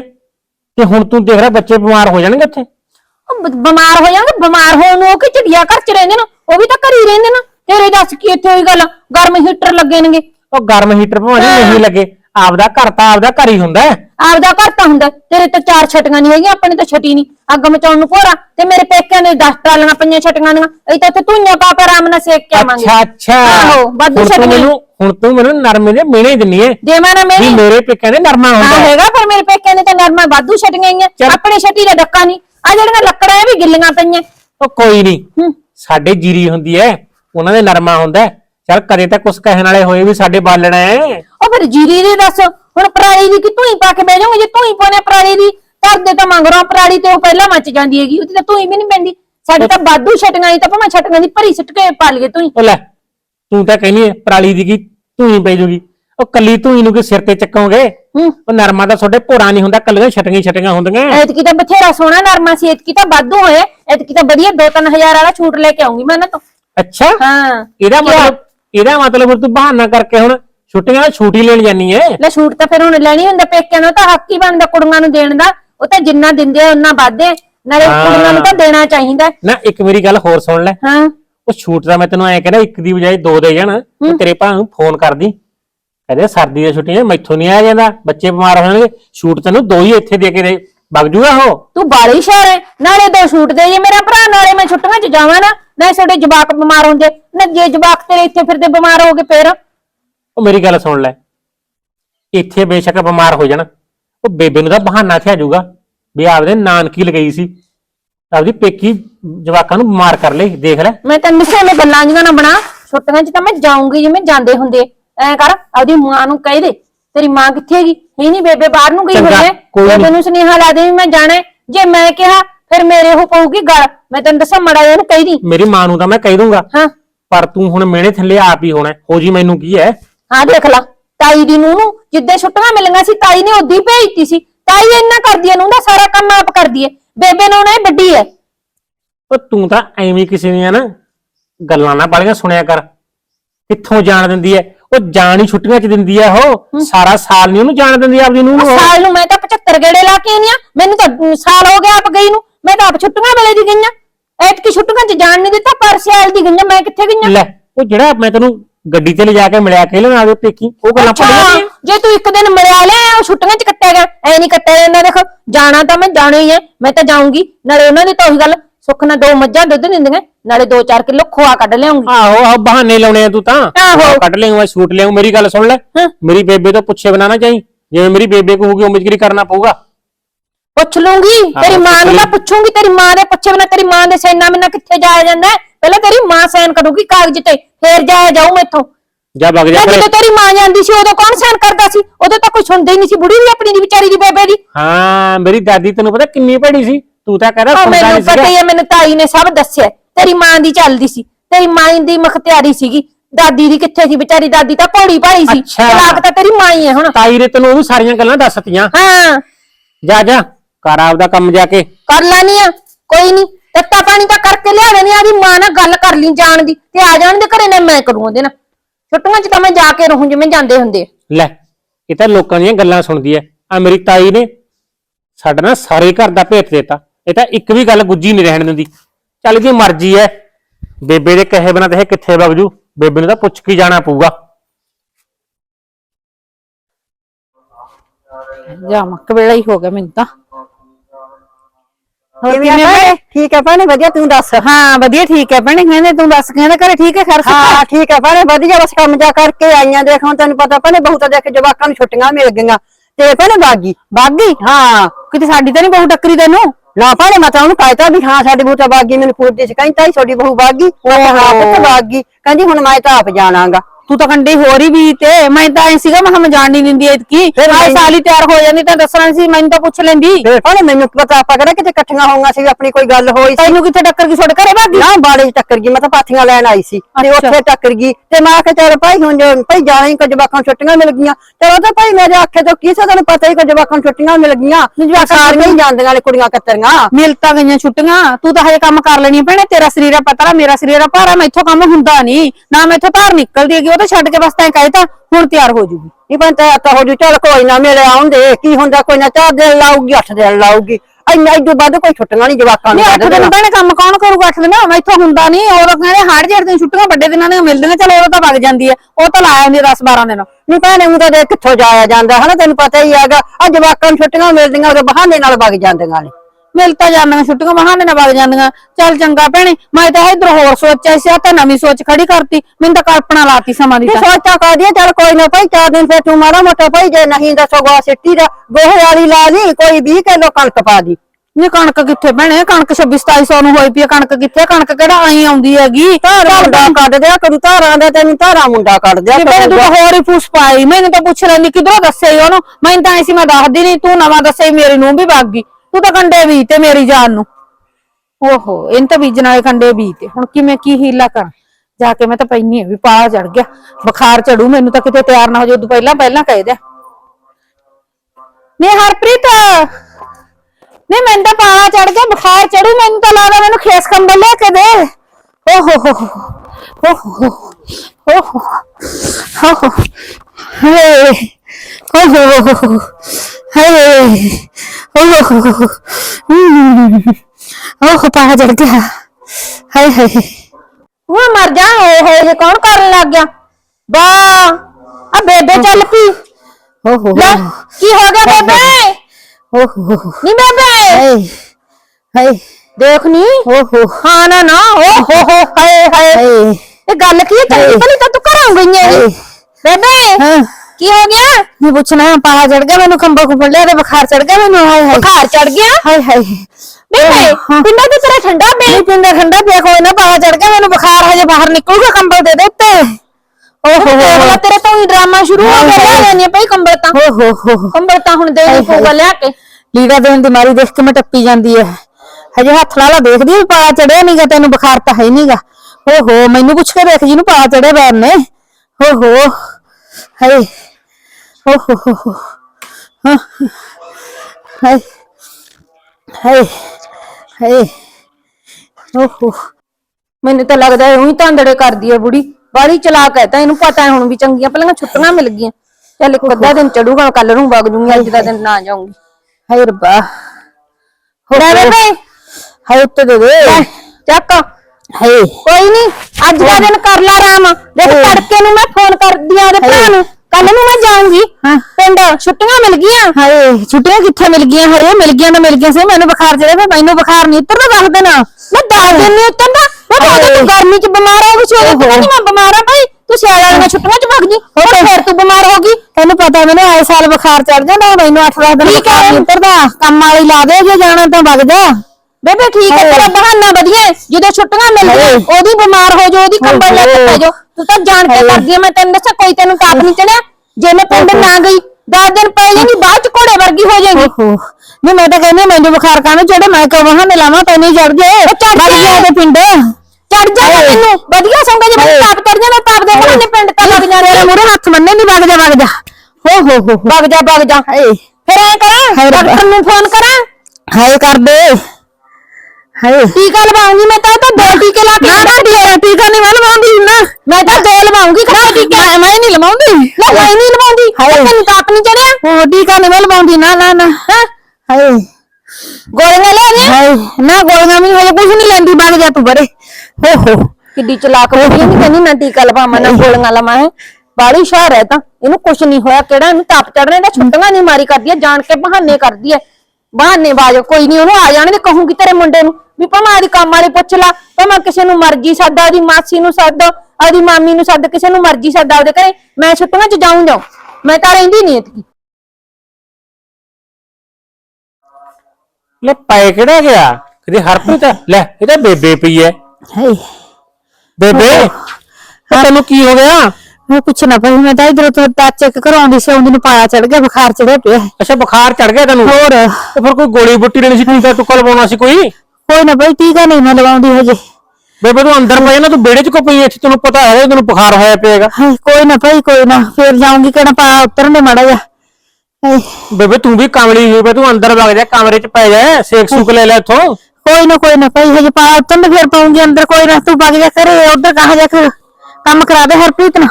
ਤੇ ਹੁਣ ਤੂੰ ਦੇਖ ਰਿਹਾ ਬੱਚੇ ਬਿਮਾਰ ਹੋ ਜਾਣਗੇ ਇੱਥੇ ਉਹ ਬ- ਬਿਮਾਰ ਹੋ ਜਾਣਗੇ ਬਿਮਾਰ ਹੋਣ ਨੂੰ ਉਹ ਕਿ ਚਿੜੀਆ ਘਰ ਚ ਰਹਿੰਦੇ ਨੇ? ਉਹ ਵੀ ਤਾਂ ਘਰ ਹੀ ਰਹਿੰਦੇ ਨੇ। ਤੇਰੇ ਦੱਸ ਕੀ ਇੱਥੇ ਹੋਈ ਗੱਲ? ਗਰਮ ਹੀਟਰ ਲੱਗੇ ਨੇਗੇ। ਉਹ ਗਰਮ ਹੀਟਰ ਭਾਵੇਂ ਨਹੀਂ ਲੱਗੇ। ਆਪਦਾ ਘਰ ਤਾਂ ਆਪਦਾ ਘਰ ਹੀ ਹੁੰਦਾ ਹੈ। ਆਪਦਾ ਘਰ ਤਾਂ ਹੁੰਦਾ ਤੇ ਤੇਰੇ ਤਾਂ ਚਾਰ ਛਟੀਆਂ ਨਹੀਂ ਹੈਗੀਆਂ ਆਪਣੇ ਤਾਂ ਛਟੀ ਨਹੀਂ। ਅੱਗ ਮਚਾਉਣ ਨੂੰ ਭੋਰਾ ਤੇ ਮੇਰੇ ਪੇਕਿਆਂ ਦੇ 10 ਟਰਾਲੀਆਂ ਪਈਆਂ ਛਟੀਆਂ ਦੀਆਂ ਅਸੀਂ ਤਾਂ ਇੱਥੇ ਧੂਈਆਂ ਪਾ ਪਾ ਆਰਾਮ ਨਾਲ ਸੇਕ ਕੇ ਆਵਾਂਗੇ। ਅੱਛਾ ਅੱਛਾ। ਆਹੋ, ਵਾਧੂ ਹੁਣ ਤੂੰ ਛੱਡਣੀ। ਮੈਨੂੰ ਹੁਣ ਤੂੰ ਮੈਨੂੰ ਨਰਮੇ ਦੇ ਮਿਹਣੇ ਦਿੰਨੀ ਹੈ ਦੇਵਾਂ ਨਾ ਵੀ ਮੇਰੀ ਮੇਰੇ ਪਿੱਕੇ ਨੇ ਨਰਮਾ ਹੁੰਦਾ ਹੈ। ਹੈਗਾ ਪਰ ਮੇਰੇ ਪੇਕਿਆਂ ਦੇ ਤਾਂ ਨਰਮਾ ਵਾਧੂ ਛਟੀਆਂ ਆਈਆਂ ਆਪਣੇ ਛਟੀ ਦਾ ਡੱਕਾ ਨਹੀਂ। ਆ ਜਿਹੜੀਆਂ ਲੱਕੜਾਂ ਇਹ ਵੀ ਗਿੱਲੀਆਂ ਪਈਆਂ। ਉਹ ਕੋਈ ਨਹੀਂ। ਹੂੰ। ਸਾਡੇ ਜੀਰੀ ਹੁੰਦੀ ਹੈ ਉਹਨਾਂ ਦੇ ਨਰਮਾ ਹੁੰਦਾ ਹੈ। ਚੱਲ ਕਦੇ ਤਾਂ ਕੁਛ ਕਹਿਣ ਵਾਲੇ ਹੋਏ ਵੀ ਸਾਡੇ ਬਾਲਣਾ ਹੈ। ਉਹ ਫਿਰ ਜੀਰੀ ਦੇ ਦੱਸ ਹੁਣ ਪਰਾਲੀ ਦੀ ਕਿ ਤੂੰ ਹੀ ਪਾ ਕੇ ਬਹਿ ਜਾਓਗੇ ਜੇ ਤੂੰ ਹੀ ਪਾਉਣੇ ਪਰਾਲੀ ਦੀ ਧਰਦੇ ਤਾਂ ਮੰਗਰੋਂ ਪਰਾਲੀ ਤੇ ਉਹ ਪਹਿਲਾਂ ਮੱਚ ਜਾਂਦੀ ਹੈਗੀ ਉਹਦੀ ਤਾਂ ਤੂੰ ਹੀ ਵੀ ਨਹੀਂ ਪੈਂਦੀ। ਸਾਡੇ ਤਾਂ ਵਾਧੂ ਛਟੀਆਂ ਹੀ ਤਾਂ ਭਾਵੇਂ ਛਟੀਆਂ ਦੀ ਭਰੀ ਸਿੱਟ ਕੇ ਪਾ ਲਈਏ ਤੂੰ ਹੀ। ਉਹ ਲੈ ਤੂੰ ਤਾਂ ਕਹਿੰਦੀ ਹੈ ਪਰਾਲੀ ਦੀ ਕੀ ਤੂੰ ਹੀ ਪੈ ਜੂਗੀ ਉਹ ਕੱਲੀ ਤੂੰ ਹੀ ਨੂੰ ਕਿ ਸਿਰ ਤੇ ਚੱਕੋਗੇ? ਹੂੰ। ਉਹ ਨਰਮਾ ਤਾਂ ਤੁਹਾਡੇ ਭੋਰਾ ਨਹੀਂ ਹੁੰਦਾ ਕੱਲੀਆਂ ਛਟੀਆਂ ਛਟੀਆਂ ਹੁੰਦੀਆਂ। ਐਤਕੀ ਤਾਂ ਬਥੇਰਾ ਸੋਹਣਾ ਨਰਮਾ ਸੀ ਐਤਕੀ ਤਾਂ ਵਾਧੂ ਹੋਏ ਐਤਕੀ ਤਾਂ ਵਧੀਆ 2-3000 ਵਾਲਾ ਛੂਟ ਲੈ ਕੇ ਆਉਂਗੀ ਮੈਂ ਨਾ ਤੋਂ। ਅੱਛਾ? ਹਾਂ। ਇਹਦਾ ਮਤਲਬ ਇਹਦਾ ਮਤਲਬ ਫਿਰ ਤੂੰ ਬਹਾਨਾ ਕਰਕੇ ਹੁਣ ਛੁੱਟੀਆਂ ਛੁੱਟੀ ਲੈਣ ਜਾਨੀ ਹੈ ਲੈ ਛੂਟ ਤਾਂ ਫਿਰ ਹੁਣ ਲੈਣੀ ਹੁੰਦਾ ਪੇਕਿਆਂ ਨੂੰ ਤਾਂ ਹੱਕ ਹੀ ਬਣਦਾ ਕੁੜੀਆਂ ਨੂੰ ਦੇਣ ਦਾ। ਉਹ ਤਾਂ ਜਿੰਨਾ ਦਿੰਦੇ ਆ ਉਹਨਾਂ ਵੱਧਦੇ ਨਾਲੇ ਹਾਂ। ਕੁੜੀਆਂ ਨੂੰ ਤਾਂ ਦੇਣਾ ਚਾਹੀਦਾ। ਨਾ ਇੱਕ ਮੇਰੀ ਗੱਲ ਹੋਰ ਸੁਣ ਲੈ। ਹਾਂ। ਉਹ ਛੂਟ ਦਾ ਮੈਂ ਤੈਨੂੰ ਐ ਕਹਿੰਦਾ ਇੱਕ ਦੀ ਬਜਾਏ ਦੋ ਦੇ ਜਾਣ। ਉਹ ਤੇਰੇ ਭਾ ਨੂੰ ਫੋਨ ਕਰਦੀ ਕਹਿੰਦੇ ਸਰਦੀ ਦੀਆਂ ਛੁੱਟੀਆਂ ਮੈਥੋਂ ਨਹੀਂ ਆ ਜਾਂਦਾ। ਬੱਚੇ ਬਿਮਾਰ ਹੋ ਜਾਣਗੇ। ਛੂਟ ਤੈਨੂੰ ਦੋ ਹੀ ਇੱਥੇ ਦੇ ਕੇ ਦੇ। ਵਗ ਜੂਗਾ ਉਹ। ਤੂੰ ਬਾਲੀ ਸ਼ਹਿਰ ਹੈ ਨਾਲੇ ਦੋ ਛੂਟ ਦੇ ਜੇ ਮੇਰਾ ਭਰਾ ਨਾਲੇ ਮੈਂ ਛੁੱਟੀਆਂ 'ਚ ਜਾਵਾਂ ਨਾ। ਨਾ ਸਾਡੇ ਜਵਾਕ ਬਿਮਾਰ ਹੁੰਦੇ ਨਾ ਜੇ ਜਵਾਕ ਤੇਰੇ ਇੱਥੇ ਫਿਰਦੇ ਬਿਮਾਰ ਹੋ ਗਏ ਫੇਰ। ਉਹ ਮੇਰੀ ਗੱਲ ਸੁਣ ਲੈ। ਇੱਥੇ ਬੇਸ਼ੱਕ ਬਿਮਾਰ ਹੋ ਜਾਣ। ਉਹ ਬੇਬੇ ਨੂੰ ਤਾਂ ਬਹਾਨਾ ਥਿਆ ਜਾਊਗਾ ਵੀ ਆਪਦੇ ਨਾਨਕੀ ਲਗਈ ਸੀ। ਆਪਦੀ ਪੇਕੀ ਜਵਾਕਾਂ ਨੂੰ ਬਿਮਾਰ ਕਰ ਲਈ ਦੇਖ ਲੈ। ਮੈਂ ਤੈਨੂੰ ਦੱਸਿਆ ਮੈਂ ਗੱਲਾਂ ਜੀਆਂ ਨਾ ਬਣਾ। ਛੁੱਟੀਆਂ 'ਚ ਤਾਂ ਮੈਂ ਜਾਊਂਗੀ ਜਿਵੇਂ ਜਾਂਦੇ ਹੁੰਦੇ। ਐ ਕਰ ਆਪਦੀ ਮਾਂ ਨੂੰ ਕਹਿ ਦੇ ਤੇਰੀ ਮਾਂ ਕਿੱਥੇ ਹੈਗੀ? ਇਹ ਨਹੀਂ ਬੇਬੇ ਬਾਹਰ ਨੂੰ ਗਈ ਚੰਗਾ, ਹੋਈ ਹੈ। ਕੋਈ ਬੇਬੇ ਨੀ। ਨੂੰ ਸੁਨੇਹਾ ਲਾ ਦੇ ਵੀ ਮੈਂ ਜਾਣਾ ਹੈ। ਜੇ ਮੈਂ ਕਿਹਾ ਫਿਰ ਮੇਰੇ ਉਹ ਪਊਗੀ ਗੱਲ। ਮੈਂ ਤੈਨੂੰ ਦੱਸਾਂ ਮੜਾ ਇਹਨੂੰ ਕਹਿ ਦੀ। ਮੇਰੀ ਮਾਂ ਨੂੰ ਤਾਂ ਮੈਂ ਕਹਿ ਦੂੰਗਾ ਹਾਂ। ਪਰ ਤੂੰ ਹੁਣ ਮਿਹਣੇ ਥੱਲੇ ਆਪ ਹੀ ਹੋਣਾ ਹੈ। ਹੋ ਜੀ ਮੈਨੂੰ ਕੀ ਹੈ? ਹਾਂ ਦੇਖ ਲਾ ਤਾਈ ਦੀ ਨੂੰ ਜਿੱਦੇ ਛੁੱਟੀਆਂ ਮਿਲੀਆਂ ਸੀ ਤਾਈ ਨੇ ਉਦੀ ਭੇਜਤੀ ਸੀ। ਤਾਈ ਇੰਨਾ ਕਰਦੀ ਐ ਨੂੰ ਦਾ ਸਾਰਾ ਕੰਮ ਆਪ ਕਰਦੀ ਐ ਬੇਬੇ ਨੂੰ ਨਾ ਵੱਡੀ ਐ ਉਹ ਤੂੰ ਤਾਂ ਐਵੇਂ ਕਿਸੇ ਦੀਆਂ ਨਾ ਗੱਲਾਂ ਨਾ ਬਾਲੀਆਂ ਸੁਣਿਆ ਕਰ। ਕਿੱਥੋਂ ਜਾਣ ਦਿੰਦੀ ਹੈ ਉਹ ਜਾਣ ਹੀ ਛੁੱਟੀਆਂ ਚ ਦਿੰਦੀ ਆ ਉਹ। ਸਾਰਾ ਸਾਲ ਨਹੀਂ ਉਹਨੂੰ ਜਾਣ ਦਿੰਦੀ ਆਪਦੀ ਨੂੰ ਉਹ। ਸਾਲ ਨੂੰ ਮੈਂ ਤਾਂ 75 ਗੇੜੇ ਲਾ ਕੇ ਆਉਣੀ ਆ। ਮੈਨੂੰ ਤਾਂ ਸਾਲ ਹੋ ਗਿਆ ਆਪ ਗਈ ਨੂੰ। ਮੈਂ ਤਾਂ ਆਪ ਛੁੱਟੀਆਂ ਵੇਲੇ ਦੀ ਗਈਆਂ ਐਤਕੀ ਛੁੱਟੀਆਂ 'ਚ ਜਾਣ ਨਹੀਂ ਦਿੱਤਾ ਪਰ ਸਿਆਲ ਦੀ ਗਈਆਂ ਮੈਂ ਕਿੱਥੇ ਗਈਆਂ ਲੈ ਉਹ ਜਿਹੜਾ ਮੈਂ ਤੈਨੂੰ ਗੱਡੀ ਤੇ ਲਿਜਾ ਕੇ ਮਿਲਿਆ ਕੇ ਲੈਣਾ ਦੇ ਪੇਕੀ। ਉਹ ਗੱਲਾਂ ਅੱਛਾ, ਪੜੀਆਂ ਜੇ ਤੂੰ ਇੱਕ ਦਿਨ ਮਿਲਿਆ ਲੈ ਉਹ ਛੁੱਟੀਆਂ 'ਚ ਕੱਟਿਆ ਗਿਆ। ਐ ਨਹੀਂ ਕੱਟਿਆ ਜਾਂਦਾ ਦੇਖ ਜਾਣਾ ਤਾਂ ਮੈਂ ਜਾਣਾ ਹੀ ਐ ਮੈਂ ਤਾਂ ਜਾਊਂਗੀ। ਨਾਲੇ ਉਹਨਾਂ ਦੀ ਤਾਂ ਉਹੀ ਗੱਲ ਸੁੱਖ ਨਾਲ ਦੋ ਮੱਝਾਂ ਦੁੱਧ ਦਿੰਦੀਆਂ ਨਾਲੇ 2-4 ਕਿਲੋ ਖੋਆ ਕੱਢ ਲਿਆਉਂਗੀ। ਆਹੋ ਆਹੋ ਬਹਾਨੇ ਲਾਉਣੇ ਆ ਤੂੰ ਤਾਂ। ਆਹੋ। ਆਹ ਕੱਢ ਲਿਆਉਂ ਮੈਂ ਸ਼ੂਟ ਲਿਆਉਂ ਮੇਰੀ ਗੱਲ ਸੁਣ ਲੈ। ਹਾਂ। ਮੇਰੀ ਬੇਬੇ ਤੋਂ ਪੁੱਛੇ ਬਣਾਣਾ ਚਾਹੀ ਜਿਵੇਂ ਮੇਰੀ ਬੇਬੇ ਕਹੂਗੀ ਜ਼ਿਕਰ ਕਰਨਾ ਪਊਗਾ? ਪੁੱਛ ਲੂੰਗੀ ਤੇਰੀ ਮਾਂ ਨੂੰ ਮੈਂ ਪੁੱਛੂੰਗੀ ਤੇਰੀ ਮਾਂ ਦੇ ਪੁੱਛੇ ਬਿਨਾ ਤੇਰੀ ਮਾਂ ਦੇ ਸੈਨਾ ਬਿਨਾ ਕਿੱਥੇ ਜਾਇਆ ਜਾਂਦਾ ਹੈ? ਪਹਿਲਾਂ ਤੇਰੀ ਮਾਂ ਸਾਈਨ ਕਰੂਗੀ ਕਾਗਜ਼ ਤੇ ਫੇਰ ਜਾਇਆ ਜਾਊ ਮੈਥੋਂ। ਜਾ ਵਗ ਜਾ ਘਰੇ। ਜਦੋਂ ਤੇਰੀ ਮਾਂ ਜਾਂਦੀ ਸੀ ਉਦੋਂ ਕੌਣ ਸਾਈਨ ਕਰਦਾ ਸੀ? ਉਦੋਂ ਤਾਂ ਕੋਈ ਸੁਣਦਾ ਹੀ ਨਹੀਂ ਸੀ ਬੁੜੀ ਦੀ ਆਪਣੀ ਦੀ ਵਿਚਾਰੀ ਦੀ ਬੇਬੇ ਦੀ। ਹਾਂ ਮੇਰੀ ਦਾਦੀ ਤੈਨੂੰ ਪਤਾ ਕਿੰਨੀ ਭੈੜੀ ਸੀ? ਤੂੰ ਤਾਂ ਕਹਿੰਦਾ ਆ ਸੁਣਦਾ ਮੈਨੂੰ ਨਹੀਂ ਪਤਾ ਹੀ ਸੀਗਾ। ਹੈ ਮੈਨੂੰ ਤਾਈ ਨੇ ਸਭ ਦੱਸਿਆ। ਤੇਰੀ ਮਾਂ ਦੀ ਚੱਲਦੀ ਸੀ ਤੇਰੀ ਮਾਂ ਦੀ ਮਖਤਿਆਰੀ ਸੀਗੀ। ਦਾਦੀ ਦੀ ਕਿੱਥੇ ਸੀ ਵਿਚਾਰੀ? ਦਾਦੀ ਤਾਂ ਭੋਲੀ ਭਾਲੀ ਸੀ। ਅੱਛਾ। ਤਲਾਕ ਤਾਂ ਤੇਰੀ ਮਾਂ ਹੀ ਹੈ ਹੁਣ। ਤਾਈ ਨੇ ਤੈਨੂੰ ਉਹ ਵੀ ਸਾਰੀਆਂ ਗੱਲਾਂ ਦੱਸਤੀਆਂ ਹਾਂ। ਜਾ ਜਾ। ਕਰ ਆਪਦਾ ਕੰਮ ਜਾ ਕੇ। ਕਰ ਲੈਣੀ ਆ ਕੋਈ ਨਹੀਂ ਤੱਤਾ ਪਾਣੀ ਤਾਂ ਕਰਕੇ ਲਿਆ ਦੇਣੀ ਆ ਦੀ ਮਾਂ ਨਾਲ ਗੱਲ ਕਰ ਲਈ ਜਾਣ ਦੀ ਤੇ ਆ ਜਾਣ ਦੇ ਘਰੇ ਨਾ ਮੈਂ ਕਰੂੰ ਉਹਦੇ ਨਾਲ। ਛੁੱਟੀਆਂ 'ਚ ਤਾਂ ਮੈਂ ਜਾ ਕੇ ਰਹੂੰ ਜਿਵੇਂ ਜਾਂਦੇ ਹੁੰਦੇ। ਆ। ਲੈ ਇਹ ਤਾਂ ਲੋਕਾਂ ਦੀਆਂ ਗੱਲਾਂ ਸੁਣਦੀ ਐ। ਆ ਮੇਰੀ ਤਾਈ ਨੇ ਸਾਡਾ ਨਾ ਸਾਰੇ ਘਰ ਦਾ ਭੇਤ ਦਿੱਤਾ। ਇਹ ਤਾਂ ਇੱਕ ਵੀ ਗੱਲ ਗੁੱਜੀ ਨਹੀਂ ਰਹਿਣ ਦਿੰਦੀ। ਚੱਲ ਜੀ ਮਰਜ਼ੀ ਐ ਬੇਬੇ ਦੇ ਕਹੇ ਬਿਨਾਂ ਤੇ ਇਹ ਕਿੱਥੇ ਵਗ ਜੂ ਬੇਬੇ ਨੂੰ ਤਾਂ ਪੁੱਛ ਕੇ ਜਾਣਾ ਪਊਗਾ। ਜਾਵਾਂ ਕਵੇਲਾ ਹੀ ਹੋ ਗਿਆ ਮੈਨੂੰ ਤਾਂ। ਹੋਰ ਕਿਵੇਂ ਭੈਣੇ? ਠੀਕ ਹੈ ਭੈਣੇ ਵਧੀਆ ਤੂੰ ਦੱਸ। ਹਾਂ ਵਧੀਆ ਠੀਕ ਹੈ ਭੈਣੇ ਕਹਿੰਦੇ ਤੂੰ ਦੱਸ ਕਹਿੰਦੇ ਘਰੇ ਠੀਕ ਹੈ ਖਰ ਹਾਂ ਠੀਕ ਹੈ ਭੈਣੇ ਵਧੀਆ ਬਸ ਕੰਮ ਜਾ ਕਰਕੇ ਆਈਆਂ ਦੇਖ ਹੁਣ ਤੈਨੂੰ ਪਤਾ ਭੈਣੇ ਬਹੁਤ ਦੇਖ ਜਵਾਕਾਂ ਨੂੰ ਛੁੱਟੀਆਂ ਮਿਲ ਗਈਆਂ। ਤੇ ਭੈਣੇ ਬਾਗੀ? ਬਾਗੀ? ਹਾਂ। ਕਿਤੇ ਸਾਡੀ ਤਾਂ ਨਹੀਂ ਬਹੁ ਟੱਕਰੀ ਤੈਨੂੰ? ਨਾ ਭੈਣੇ ਮੈਂ ਤਾਂ ਉਹਨੂੰ ਕਹਿਤਾ ਵੀ ਹਾਂ ਸਾਡੀ ਬੂਟਾ ਬਾਗੀ ਮੈਨੂੰ ਫੂਰਦੀ ਸੀ ਕਹਿੰਦੀ ਤਾਈ ਤੁਹਾਡੀ ਬਹੂ ਬਾਗੀ। ਉਹ ਹਾਂ ਪੁੱਤ ਬਾਗੀ। ਕਹਿੰਦੀ ਹੁਣ ਮੈਂ ਤਾਂ ਆਪ ਜਾਣਾਗਾ। ਤੂੰ ਤਾਂ ਕੰਡੇ ਹੋ ਰਹੀ ਵੀ ਤੇ ਮੈਂ ਤਾਂ ਐ ਸੀਗਾ ਮੈਂ ਕਿਹਾ ਮੈਂ ਜਾਣ ਨਹੀਂ ਦਿੰਦੀ ਐਤਕੀ। ਫਿਰ ਆਏ ਮੈਨੂੰ- ਸਾਲ ਹੀ ਤਿਆਰ ਹੋ ਜਾਂਦੀ ਤਾਂ ਦੱਸਣਾ ਸੀ ਮੈਨੂੰ ਤਾਂ ਪੁੱਛ ਲੈਂਦੀ। ਫੇਰ ਮੈਨੂੰ ਕੀ ਪਤਾ ਆਪਾਂ ਕਿਹੜਾ ਕਿਤੇ ਇਕੱਠੀਆਂ ਹੋਈਆਂ ਸੀ ਆਪਣੀ ਕੋਈ ਗੱਲ ਹੋਈ ਸੀ। ਤੈਨੂੰ ਕਿੱਥੇ ਟੱਕਰ ਗਈ ਛੋੜ ਘਰੇ ਬਾਗੀ ਨਾ ਬਾੜੇ 'ਚ ਟੱਕਰ ਗਈ ਮੈਂ ਤਾਂ ਪਾਥੀਆਂ ਲੈਣ ਆਈ ਸੀ। ਤੇ ਅੱਛਾ। ਉੱਥੇ ਟੱਕਰ ਗਈ। ਤੇ ਮੈਂ ਆਖਿਆ ਚੱਲ ਭਾਈ ਹੁਣ ਜੋ ਭਾਈ ਜਾਣਾ ਹੀ ਕੁਝ ਜਵਾਕਾਂ ਨੂੰ ਛੁੱਟੀਆਂ ਮਿਲ ਗਈਆਂ। ਚਲੋ ਤਾਂ ਭਾਈ ਮੇਰੇ ਆਖੇ ਤੋਂ ਕੀ ਸੀ ਤੈਨੂੰ ਪਤਾ ਹੀ ਕੁਝ ਜਵਾਕਾਂ ਨੂੰ ਛੁੱਟੀਆਂ ਮਿਲ ਗਈਆਂ। ਸਾਰੀਆਂ ਹੀ ਜਾਂਦੀਆਂ ਨੇ ਕੁੜੀਆਂ ਕੱਤਰੀਆਂ ਮਿਲ ਤਾਂ ਗਈਆਂ ਛੁੱਟੀਆਂ। ਤੂੰ ਤਾਂ ਹਜੇ ਕੰਮ ਕਰ ਲੈਣੀ ਭੈਣੇ ਤੇਰਾ ਸਰੀਰ ਆ ਪਤਲਾ ਮੇਰਾ ਸਰੀਰ ਆ ਭਾਰਾ ਮੈਥੋਂ ਕੰਮ ਹੁੰਦਾ ਨਹੀਂ ਨਾ ਮੈਥੋਂ ਧਾਰ ਨਿਕਲਦੀ ਹੈਗੀ ਉਹ ਤਾਂ ਛੱਡ ਕੇ ਬਸ ਤੈਂ ਕਹੇ ਤਾਂ ਹੁਣ ਤਿਆਰ ਹੋ ਜੂਗੀ। ਨਹੀਂ ਪੰਤਾ ਤਾਂ ਹੋ ਜੂ ਚੱਲ ਕੋਈ ਨਾ ਮੇਰੇ ਆਉਂਦੇ ਕੀ ਹੁੰਦਾ ਕੋਈ ਨਾ ਚਾਰ ਦਿਨ ਲਾਊਗੀ ਅੱਠ ਦਿਨ ਲਾਊਗੀ। ਇੰਨਾ ਇਦੋਂ ਵੱਧ ਕੋਈ ਛੁੱਟੀਆਂ ਨਹੀਂ ਜਵਾਕਾਂ ਨੂੰ ਨਹੀਂ ਅੱਠ ਦਿਨ ਭੈਣੇ ਕੰਮ ਕੌਣ ਕਰੂਗਾ ਅੱਠ ਦਿਨ? ਮੈਥੋਂ ਹੁੰਦਾ ਨਹੀਂ ਉਹ ਤਾਂ ਕਹਿੰਦੇ ਹਾੜ ਜੜ ਦੀਆਂ ਛੁੱਟੀਆਂ ਵੱਡੇ ਦਿਨਾਂ ਦੀਆਂ ਮਿਲਦੀਆਂ ਚਲ ਉਹ ਤਾਂ ਵਗ ਜਾਂਦੀ ਹੈ ਉਹ ਤਾਂ ਲਾ ਆਉਂਦੀ 10 12 ਦਿਨ। ਨਹੀਂ ਭੈਣੇ ਉਹ ਤਾਂ ਦੇਖ ਕਿੱਥੋਂ ਜਾਇਆ ਜਾਂਦਾ ਹਨਾ? ਤੈਨੂੰ ਪਤਾ ਹੀ ਹੈਗਾ ਆ ਜਵਾਕਾਂ ਨੂੰ ਛੁੱਟੀਆਂ ਮਿਲਦੀਆਂ ਉਹਦੇ ਬਹਾਨੇ ਨਾਲ ਵਗ ਜਾਂਦੀਆਂ ਨੇ। ਮਿਲ ਤਾਂ ਜਾਂਦੀਆਂ ਛੁੱਟੀਆਂ ਬਹਾਨੇ ਨਾਲ ਵਗ ਜਾਂਦੀਆਂ। ਚੱਲ ਚੰਗਾ ਭੈਣੇ ਮੈਂ ਤਾਂ ਇਧਰ ਹੋਰ ਸੋਚਿਆ ਸੀ ਆ ਤਾਂ ਨਵੀਂ ਸੋਚ ਖੜੀ ਕਰਤੀ ਮੈਨੂੰ ਤਾਂ ਕਲਪਨਾ ਲਾਤੀ ਸਮਾਂ ਦੀ ਤੇ ਸੋਚਾ ਕਰ ਦਿਆ ਚੱਲ ਕੋਈ ਨਾ ਭਾਈ ਚਾਰ ਦਿਨ ਫਿਰ ਤੂੰ ਮਾੜਾ ਮੋਟਾ ਭਾਈ ਜੇ ਨਹੀਂ ਦੱਸੋ ਗਵਾ ਸਿੱਟੀ ਦਾ ਗੋਹੇ ਵਾਲੀ ਲਾ ਲਈ ਕੋਈ 20 ਕਿਲੋ ਕਣਕ ਪਾ ਦੀ। ਨਹੀਂ ਕਣਕ ਕਿੱਥੇ ਭੈਣੇ? ਕਣਕ 26 2700 ਨੂੰ ਹੋਈ ਪਈ ਆ, ਕਣਕ ਕਿੱਥੇ ਕਣਕ ਕਿਹੜਾ ਆਈ ਆਉਂਦੀ ਹੈਗੀ? ਧਾਰ ਮੁੰਡਾ ਕੱਢ ਦਿਆ ਕਰੂ ਧਾਰਾਂ ਦਾ ਤੈਨੂੰ ਧਾਰਾ ਮੁੰਡਾ ਕੱਢ ਦਿਆ ਤੇ ਭੈਣੇ ਤੂੰ ਤਾਂ ਹੋਰ ਹੀ ਫੂਸ ਪਾਈ ਮੈਨੂੰ ਤਾਂ ਪੁੱਛ ਲੈਂਦੀ ਕਿਧਰੋਂ ਦੱਸਿਆ ਈ ਉਹਨੂੰ? ਮੈਨੂੰ ਤਾਂ ਐਸੀ ਮੈਂ ਦੱਸਦੀ ਨਹੀਂ ਤੂੰ ਨਵਾਂ ਦੱਸਿਆ ਈ, ਮੇਰੀ ਨੂੰ ਵੀ ਵਗ ਗਈ। ਤੂੰ ਤਾਂ ਕੰਡੇ ਵੀ ਤੇ ਮੇਰੀ ਜਾਨ ਨੂੰ ਓਹੋ ਇਹਨਾਂ ਤਾਂ ਬੀਜਣ ਵਾਲੇ ਕੰਡੇ ਵੀ ਤੇ ਹੁਣ ਕਿਵੇਂ ਕੀ ਹੀਲਾ ਕਰ ਜਾ ਕੇ ਮੈਂ ਤਾਂ ਪੈਣੀ ਵੀ ਪਾਲਾ ਚੜ ਗਿਆ ਬੁਖਾਰ ਚੜੂ ਮੈਨੂੰ ਤਾਂ ਕਿਤੇ ਤਿਆਰ ਨਾ ਹੋ ਜਾਓ ਉਦੋਂ ਪਹਿਲਾਂ ਪਹਿਲਾਂ ਕਹਿ ਦੇ ਨੇ ਹਰਪ੍ਰੀਤ ਨੇ ਮੈਨੂੰ ਤਾਂ ਪਾਲਾ ਚੜ ਗਿਆ ਬੁਖਾਰ ਚੜੂ ਮੈਨੂੰ ਤਾਂ ਲੱਗਦਾ ਮੈਨੂੰ ਖੇਸ ਕੰਬਲ ਲੈ ਕੇ ਦੇ ਓਹੋ ਹੋ ਹੋ ਓਹੋ ਓਹੋ ਓਹੋ ਹੇ ਓਹੋ ਹੇ ਓਹੋ ਓਹੋ ਪਾ ਜੜ ਗਿਆ। ਹਾਏ ਹਾਏ ਉਹ ਮਰ ਜਾ ਓਏ ਇਹ ਕੌਣ ਕਰਨ ਲੱਗ ਗਿਆ? ਵਾਹ ਆ ਬੇਬੇ ਚੱਲ ਪਈ। ਓਹੋ ਲੈ ਕੀ ਹੋ ਗਿਆ ਬੇਬੇ? ਓਹੋ ਨੀ ਬੇਬੇ? ਹਾਏ ਹਾਏ। ਦੇਖ ਨੀ। ਓਹੋ ਹਾਂ। ਨਾ ਨਾ ਹੋ ਹੋ। ਹਾਏ ਹਾਏ। ਹਾਏ। ਇਹ ਗੱਲ ਕੀ ਹੈ? ਭਲੀ ਤਾਂ ਤੂੰ ਘਰੋਂ ਗਈ ਹੈ ਹਾਏ। ਬੇਬੇ। ਹਾਂ। ਕੀ ਹੋ ਗਿਆ? ਮੈਂ ਪੁੱਛਣਾ ਪਾਲਾ ਚੜ ਗਿਆ ਮੈਨੂੰ ਕੰਬਲ ਕੁੰਬਲ ਲਿਆ ਤੇ ਬੁਖਾਰ ਚੜ ਗਿਆ ਮੈਨੂੰ ਹਾਏ ਹਾਏ। ਬੁਖਾਰ ਚੜ ਗਿਆ? ਹਾਏ ਹਾਏ। ਬੇਬੇ ਹਾਂ। ਪਿੰਡਾਂ ਦੀ ਤਰ੍ਹਾਂ ਠੰਡਾ ਬੇ ਨਹੀਂ ਪਿੰਡਾ ਠੰਡਾ ਪਿਆ ਕੋਈ ਨਾ ਪਾਲਾ ਚੜ ਗਿਆ ਮੈਨੂੰ ਬੁਖਾਰ ਹਜੇ ਬਾਹਰ ਨਿਕਲੂਗਾ ਕੰਬਲ ਦੇ ਦੇ ਉੱਤੇ। ਓਹੋ ਦੇਖ ਤੇਰੇ ਤੋਂ ਹੀ ਡਰਾਮਾ ਸ਼ੁਰੂ ਹੋ ਗਿਆ ਲਿਆ ਲੈਣੀ ਪਈ ਕੰਬਲ ਤਾਂ। ਓਹੋ ਹੋ ਕੰਬਲ ਤਾਂ ਹੁਣ ਦੇਣੀ ਪਊਗਾ ਲਿਆ ਕੇ। ਲੀੜਾ ਦੇਣ ਦੀ ਮਾਰੀ ਦੇਖ ਕੇ ਮੈਂ ਟੱਪੀ ਜਾਂਦੀ ਹੈ ਹਜੇ ਹੱਥ ਲਾ ਲਾ ਦੇਖਦੀ ਵੀ ਪਾਲਾ ਚੜਿਆ ਨਹੀਂਗਾ ਤੈਨੂੰ ਬੁਖਾਰ ਤਾਂ ਹੈ ਨਹੀਂਗਾ ਓਹੋ ਮੈਨੂੰ ਪੁੱਛ ਕੇ ਦੇਖ ਜਿਹਨੂੰ ਪਾਲਾ ਚੜਿਆ ਬੈਰ ਨੇ। ਓਹੋ ਹਾਏ। ਓਹੋ ਹੋ ਹੋ ਹਾਂ ਹਾਏ ਹਾਏ ਹਾਏ ਓਹੋ ਮੈਨੂੰ ਤਾਂ ਲੱਗਦਾ ਉਹੀ ਤਾਂਦੜੇ ਕਰਦੀ ਹੈ ਬੁੜੀ। ਬੜੀ ਚਲਾਕ ਹੈ ਤਾਂ ਇਹਨੂੰ ਪਤਾ ਹੈ ਹੁਣ ਵੀ ਚੰਗੀਆਂ। ਪਹਿਲਾਂ ਛੁੱਟੀਆਂ ਮਿਲ ਗਈਆਂ। ਚੱਲ ਇੱਕ ਅੱਧਾ ਦਿਨ ਚੜੂਗਾ ਕੱਲ ਨੂੰ ਵਗ ਜੂੰਗੀ ਅੱਜ ਦਾ ਦਿਨ ਨਾ ਜਾਊਂਗੀ। ਹਾਏ ਰੱਬਾ। ਲੈ ਬੇਬੇ ਹਾਏ ਉੱਤੇ ਦੇ ਦੇ। ਚੱਕ। ਹਾਏ। ਕੋਈ ਨਹੀਂ ਅੱਜ ਦਾ ਦਿਨ ਕਰ ਲਾ ਆਰਾਮ। ਦੇਖ ਤੜਕੇ ਨੂੰ ਮੈਂ ਫੋਨ ਕਰਦੀ ਆ ਉਹਦੇ ਭਰਾ ਨੂੰ। ਕੱਲ ਨੂੰ ਮੈਂ ਜਾਊਂਗੀ। ਹਾਂ। ਪਿੰਡ ਛੁੱਟੀਆਂ ਮਿਲ ਗਈਆਂ। ਹਾਏ ਛੁੱਟੀਆਂ ਕਿੱਥੇ ਮਿਲ ਗਈਆਂ? ਹਾਏ ਮਿਲ ਗਈਆਂ ਤਾਂ ਮਿਲ ਗਈਆਂ। ਸੀ ਮੈਨੂੰ ਬੁਖਾਰ ਚੜਿਆ ਪਿਆ ਮੈਨੂੰ ਬੁਖਾਰ ਨਹੀਂ। ਉਤਰਦਾ ਦੱਸ ਦੇਣਾ। ਮੈਂ ਦੱਸ ਦਿੰਨੀ ਉੱਤੋਂ ਦਾ ਮੈਂ ਤਾਂ ਉਦੋਂ ਤੂੰ ਗਰਮੀ ਚ ਬਿਮਾਰ ਹੋ ਗਈ ਉਦੋਂ ਤੂੰ ਕਹਿੰਦੀ ਮੈਂ ਬਿਮਾਰ ਆ ਭਾਈ। ਤੂੰ ਸਿਆਲਾਂ ਦੀਆਂ ਛੁੱਟੀਆਂ ਚ ਵਗ ਜੀ ਹੋਰ ਫਿਰ ਤੂੰ ਬਿਮਾਰ ਹੋ ਗਈ। ਤੈਨੂੰ ਪਤਾ ਮੈਨੂੰ ਆਏ ਸਾਲ ਬੁਖਾਰ ਚੜ ਜਾਂਦਾ ਮੈਨੂੰ 8-10 ਦਿਨ ਠੀਕ ਹੈ। ਬੁਖਾਰ ਨਹੀਂ ਉਤਰਦਾ। ਕੰਮ ਵਾਲੀ ਲਾ ਦੇ ਜੇ ਜਾਣਾ ਤਾਂ ਵਗ ਜਾ। ਬੇਬੇ ਠੀਕ ਹੈ ਤੇਰਾ ਬਹਾਨਾ ਵਧੀਆ ਹੈ। ਜਦੋਂ ਛੁੱਟੀਆਂ ਮਿਲ ਗਈਆਂ ਹਾਏ। ਉਹਦੀ ਬਿਮਾਰ ਹੋ ਜਾ ਉਹਦੀ ਕੰਬਲ ਲੈ ਕੇ ਪੈ ਜਾ ਤੂੰ ਤਾਂ ਜਾਣ ਕੇ। ਕਰਦੀ ਹੈ ਮੈਂ ਤੈਨੂੰ ਦੱਸਾਂ ਕੋਈ ਤੈਨੂੰ ਤਾਪ ਨਹੀਂ ਚੜਿਆ ਜੇ ਮੈਂ ਪਿੰਡ ਨਾ ਗਈ 10 ਦਿਨ ਪੈ ਜਾਏਗੀ ਬਾਅਦ ਚ ਘੋੜੇ ਵਰਗੀ ਹੋ ਜਾਏਗੀ ਨਹੀਂ ਮੈਂ ਤਾਂ ਕਹਿੰਦੀ ਮੈਨੂੰ ਬੁਖਾਰ ਕਾਹਨੂੰ ਚੜੇ ਮੈਂ ਕਿਉਂ ਬਹਾਨੇ ਲਾਵਾਂ ਤੈਨੂੰ ਚੜ ਜੇ ਜੇ। ਜਾ ਤੇ ਪਿੰਡ ਚੜ ਜਾ। ਮੈਨੂੰ ਵਧੀਆ ਸੰਗਾ ਜੇ ਹਾਏ। ਤਾਪ ਚੜ ਜਾਣਾ ਤਾਪ ਦੇ ਬਹਾਨੇ ਪਿੰਡ ਤਾਂ ਲੱਗ ਜਾਣੇ ਤੇਰੇ ਮੂਹਰੇ ਹੱਥ ਮੰਨੇ ਨਹੀਂ ਵਗ ਜਾ ਵਗ ਜਾ ਹੋ ਹੋ ਹੋ। ਵਗ ਜਾ ਵਗ ਜਾ ਫਿਰ ਐ ਕਰਾਂ। ਡਾਕਟਰ ਨੂੰ ਫੋਨ ਕਰਾਂ ਹਾਏ ਕਰ ਦੇ ਹਾਏ। ਟੀਕਾ ਲਵਾਉਂਗੀ ਮੈਂ ਤਾਂ ਤਾਂ ਦੋ ਟੀਕੇ ਲਾ ਕੇ ਨਾ ਨਾ ਟੀਕਾ ਟੀਕਾ ਨਹੀਂ ਮੈਂ ਲਵਾਉਂਦੀ ਨਾ ਮੈਂ ਤਾਂ ਦੋ ਲਵਾਉਂਗੀ ਖਾ ਟੀਕੇ ਮੈਂ ਮੈਂ ਨਹੀਂ ਲਵਾਉਂਦੀ। ਲੈ ਮੈਂ ਨਹੀਂ ਲਵਾਉਂਦੀ। ਤੈਨੂੰ ਤਾਪ ਨਹੀਂ ਚੜਿਆ। ਉਹ ਟੀਕਾ ਨਹੀਂ ਮੈਂ ਲਵਾਉਂਦੀ ਨਾ ਨਾ ਨਾ। ਹਾਂ। ਹਾਏ। ਗੋਲੀਆਂ ਲੈ ਆਈਆਂ? ਹਾਏ ਨਾ ਗੋਲੀਆਂ ਵੀ ਹਜੇ ਕੁਝ ਨਹੀਂ ਲੈਂਦੀ ਵਗ ਜਾ ਤੂੰ ਬਰੇ ਹੋ ਹੋ। ਕਿੱਡੀ ਚਲਾਕ ਬਣੀ ਨਹੀਂ ਕਹਿੰਦੀ ਨਾ ਟੀਕਾ ਲਵਾਵਾਂ ਨਾ ਗੋਲੀਆਂ ਲਵਾਂ ਹੈ। ਬਾਲੀ ਸ਼ਾਰ ਹੈ ਤਾਂ। ਇਹਨੂੰ ਕੁਛ ਨਹੀਂ ਹੋਇਆ ਕਿਹੜਾ ਇਹਨੂੰ ਤਾਪ ਚੜਨੇ ਦਾ ਛੁੱਟੀਆਂ ਨਹੀਂ ਮਾਰੀ ਕਰਦੀ ਹੈ ਜਾਣ ਕੇ ਬਹਾਨੇ ਕਰਦੀ ਹੈ ਬਹਾਨੇ ਬਾਜ ਕੋਈ ਨਹੀਂ ਉਹਨੂੰ ਆ ਜਾਣ ਦੇ ਕਹੂੰਗੀ ਤੇਰੇ ਮੁੰਡੇ ਨੂੰ ਵੀ ਭਾਵੇਂ ਆਦੀ ਕੰਮ ਵਾਲੇ ਪੁੱਛ ਲਾ ਭਾਵੇਂ ਕਿਸੇ ਨੂੰ ਮਰਜ਼ੀ ਸੱਦ ਆਦੀ ਮਾਸੀ ਨੂੰ ਸੱਦ ਆਦੀ ਮਾਮੀ ਨੂੰ ਸੱਦ ਕਿਸੇ ਨੂੰ ਮਰਜ਼ੀ ਸੱਦ ਆਪਦੇ ਘਰੇ ਮੈਂ ਛੁੱਟੀਆਂ 'ਚ ਜਾਊਂ ਜਾਊਂ ਮੈਂ ਤਾਂ ਰਹਿੰਦੀ ਨਹੀਂ ਇਤਕੀ ਲੈ ਪੈ ਕਿਹੜਾ ਗਿਆ? ਕਿਤੇ ਹਰਪ੍ਰੀਤ ਲੈ ਇਹ ਤਾਂ ਬੇਬੇ ਪਈ ਐ। ਹਾਏ। ਬੇਬੇ ਤੈਨੂੰ ਕੀ ਹੋ ਗਿਆ? ਮੈਂ ਪੁੱਛਣਾ ਪਈ ਮੈਂ ਤਾਂ ਇਧਰ ਤੋਂ ਟੱਚ ਚੈੱਕ ਕਰਾਉਂਦੀ ਸੀ ਉਹਦੀ ਨੂੰ ਪਾਇਆ ਚੜ ਗਿਆ ਬੁਖਾਰ ਚੜਿਆ ਪਿਆ। ਅੱਛਾ ਬੁਖਾਰ ਚੜ ਗਿਆ ਤੈਨੂੰ? ਹੋਰ। ਤੇ ਫਿਰ ਕੋਈ ਗੋਲੀ ਬੁੱਟੀ ਲੈਣੀ ਸੀ ਟੀਕਾ ਟੁੱਕਾ ਲਵਾਉਣਾ ਸੀ ਕੋਈ? ਕੋਈ ਨਾ ਬਈ ਟੀਕਾ ਨਹੀਂ ਮੈਂ ਲਵਾਉਂਦੀ ਹਜੇ। ਬੇਬੇ ਤੂੰ ਅੰਦਰ ਪਈ ਨਾ ਤੂੰ ਵਿਹੜੇ 'ਚ ਕੋ ਪਈ ਇੱਥੇ ਤੈਨੂੰ ਪਤਾ ਹੈ ਤੈਨੂੰ ਬੁਖਾਰ ਹੋਇਆ ਪਿਆਗਾ ਕੋਈ ਨਾ ਭਾਈ ਕੋਈ ਨਾ ਫੇਰ ਜਾਊਂਗੀ ਕਿਹੜਾ ਪਾ ਉਤਰਨ ਮਾੜਾ ਜਾ ਬੇਬੇ ਤੂੰ ਵੀ ਕਮਲੀ ਹੋਈ ਪਈ ਤੂੰ ਅੰਦਰ ਵਗ ਜਾ ਕਮਰੇ 'ਚ ਪੈ ਜਾ ਸੇਕ ਸੁਕ ਲੈ ਲੈ ਇੱਥੋਂ ਕੋਈ ਨਾ ਕੋਈ ਨਾ ਭਾਈ ਹਜੇ ਪਾ ਉਤਰਨ ਫੇਰ ਪਾਉਂਗੀ ਅੰਦਰ ਕੋਈ ਨਾ ਤੂੰ ਵਗ ਜਾ ਕਰੇ ਉਧਰ ਕਹਾ ਜਾ ਕੇ ਕੰਮ ਕਰਾ ਦੇ ਹਰਪ੍ਰੀਤ ਨਾਲ।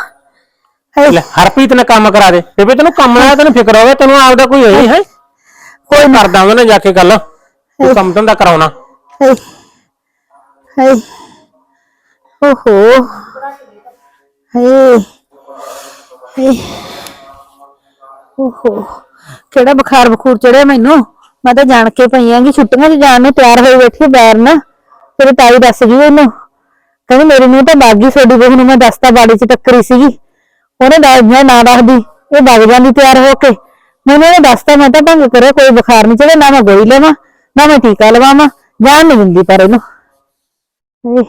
ਲੈ ਹਰਪ੍ਰੀਤ ਨੇ ਕੰਮ ਕਰਾ ਦੇ। ਬੇਬੇ ਤੈਨੂੰ ਕੰਮ ਆਇਆ ਤੈਨੂੰ ਫਿਕਰ ਹੋਵੇ ਤੈਨੂੰ ਆਪਦਾ ਕੋਈ ਹੋਈ ਹੈ। ਕੋਈ ਕਰਦਾ ਉਹਨਾਂ ਨੇ ਜਾ ਕੇ ਗੱਲ। ਤੂੰ ਕੰਮ ਧੰਦਾ ਕਰਾਉਣਾ। ਹਾਏ ਹਾਏ ਓਹੋ। ਹਾਏ ਹਾਏ ਓਹੋ। ਕਿਹੜਾ ਬੁਖਾਰ ਬਖੂਰ ਚੜਿਆ ਮੈਨੂੰ? ਮੈਂ ਤਾਂ ਜਾਣ ਕੇ ਪਈ ਆਂਗੀ ਛੁੱਟੀਆਂ 'ਚ ਜਾਣ ਨੂੰ ਤਿਆਰ ਹੋਈ ਬੈਠੀ ਬੈਰ ਨਾ। ਤੇਰੀ ਤਾਈ ਦੱਸ ਜੂ ਇਹਨੂੰ ਕਹਿੰਦੀ ਮੇਰੀ ਨੂੰ ਤਾਂ ਬਾਗੀ ਸੋਡੀ ਬਹੂ ਨੂੰ ਮੈਂ ਦੱਸਤਾ ਬਾੜੀ 'ਚ ਟੱਕਰੀ ਸੀਗੀ। ਉਹਨੇ ਦੱਸ ਮੈਂ ਨਾ ਦੱਸਦੀ ਇਹ ਵਗ ਜਾਂਦੀ ਤਿਆਰ ਹੋ ਕੇ। ਮੈਨੂੰ ਉਹਨੇ ਦੱਸਤਾ ਮੈਂ ਤਾਂ ਭੰਗ ਕਰਿਆ ਕੋਈ ਬੁਖਾਰ ਨਹੀਂ ਚੜਿਆ ਨਾ ਮੈਂ ਗੋਲੀ ਲਵਾਂ ਨਾ ਮੈਂ ਟੀਕਾ ਲਵਾਵਾਂ ਜਾਨ ਨਹੀਂ ਦਿੰਦੀ ਪਰ ਇਹਨੂੰ। ਹਾਏ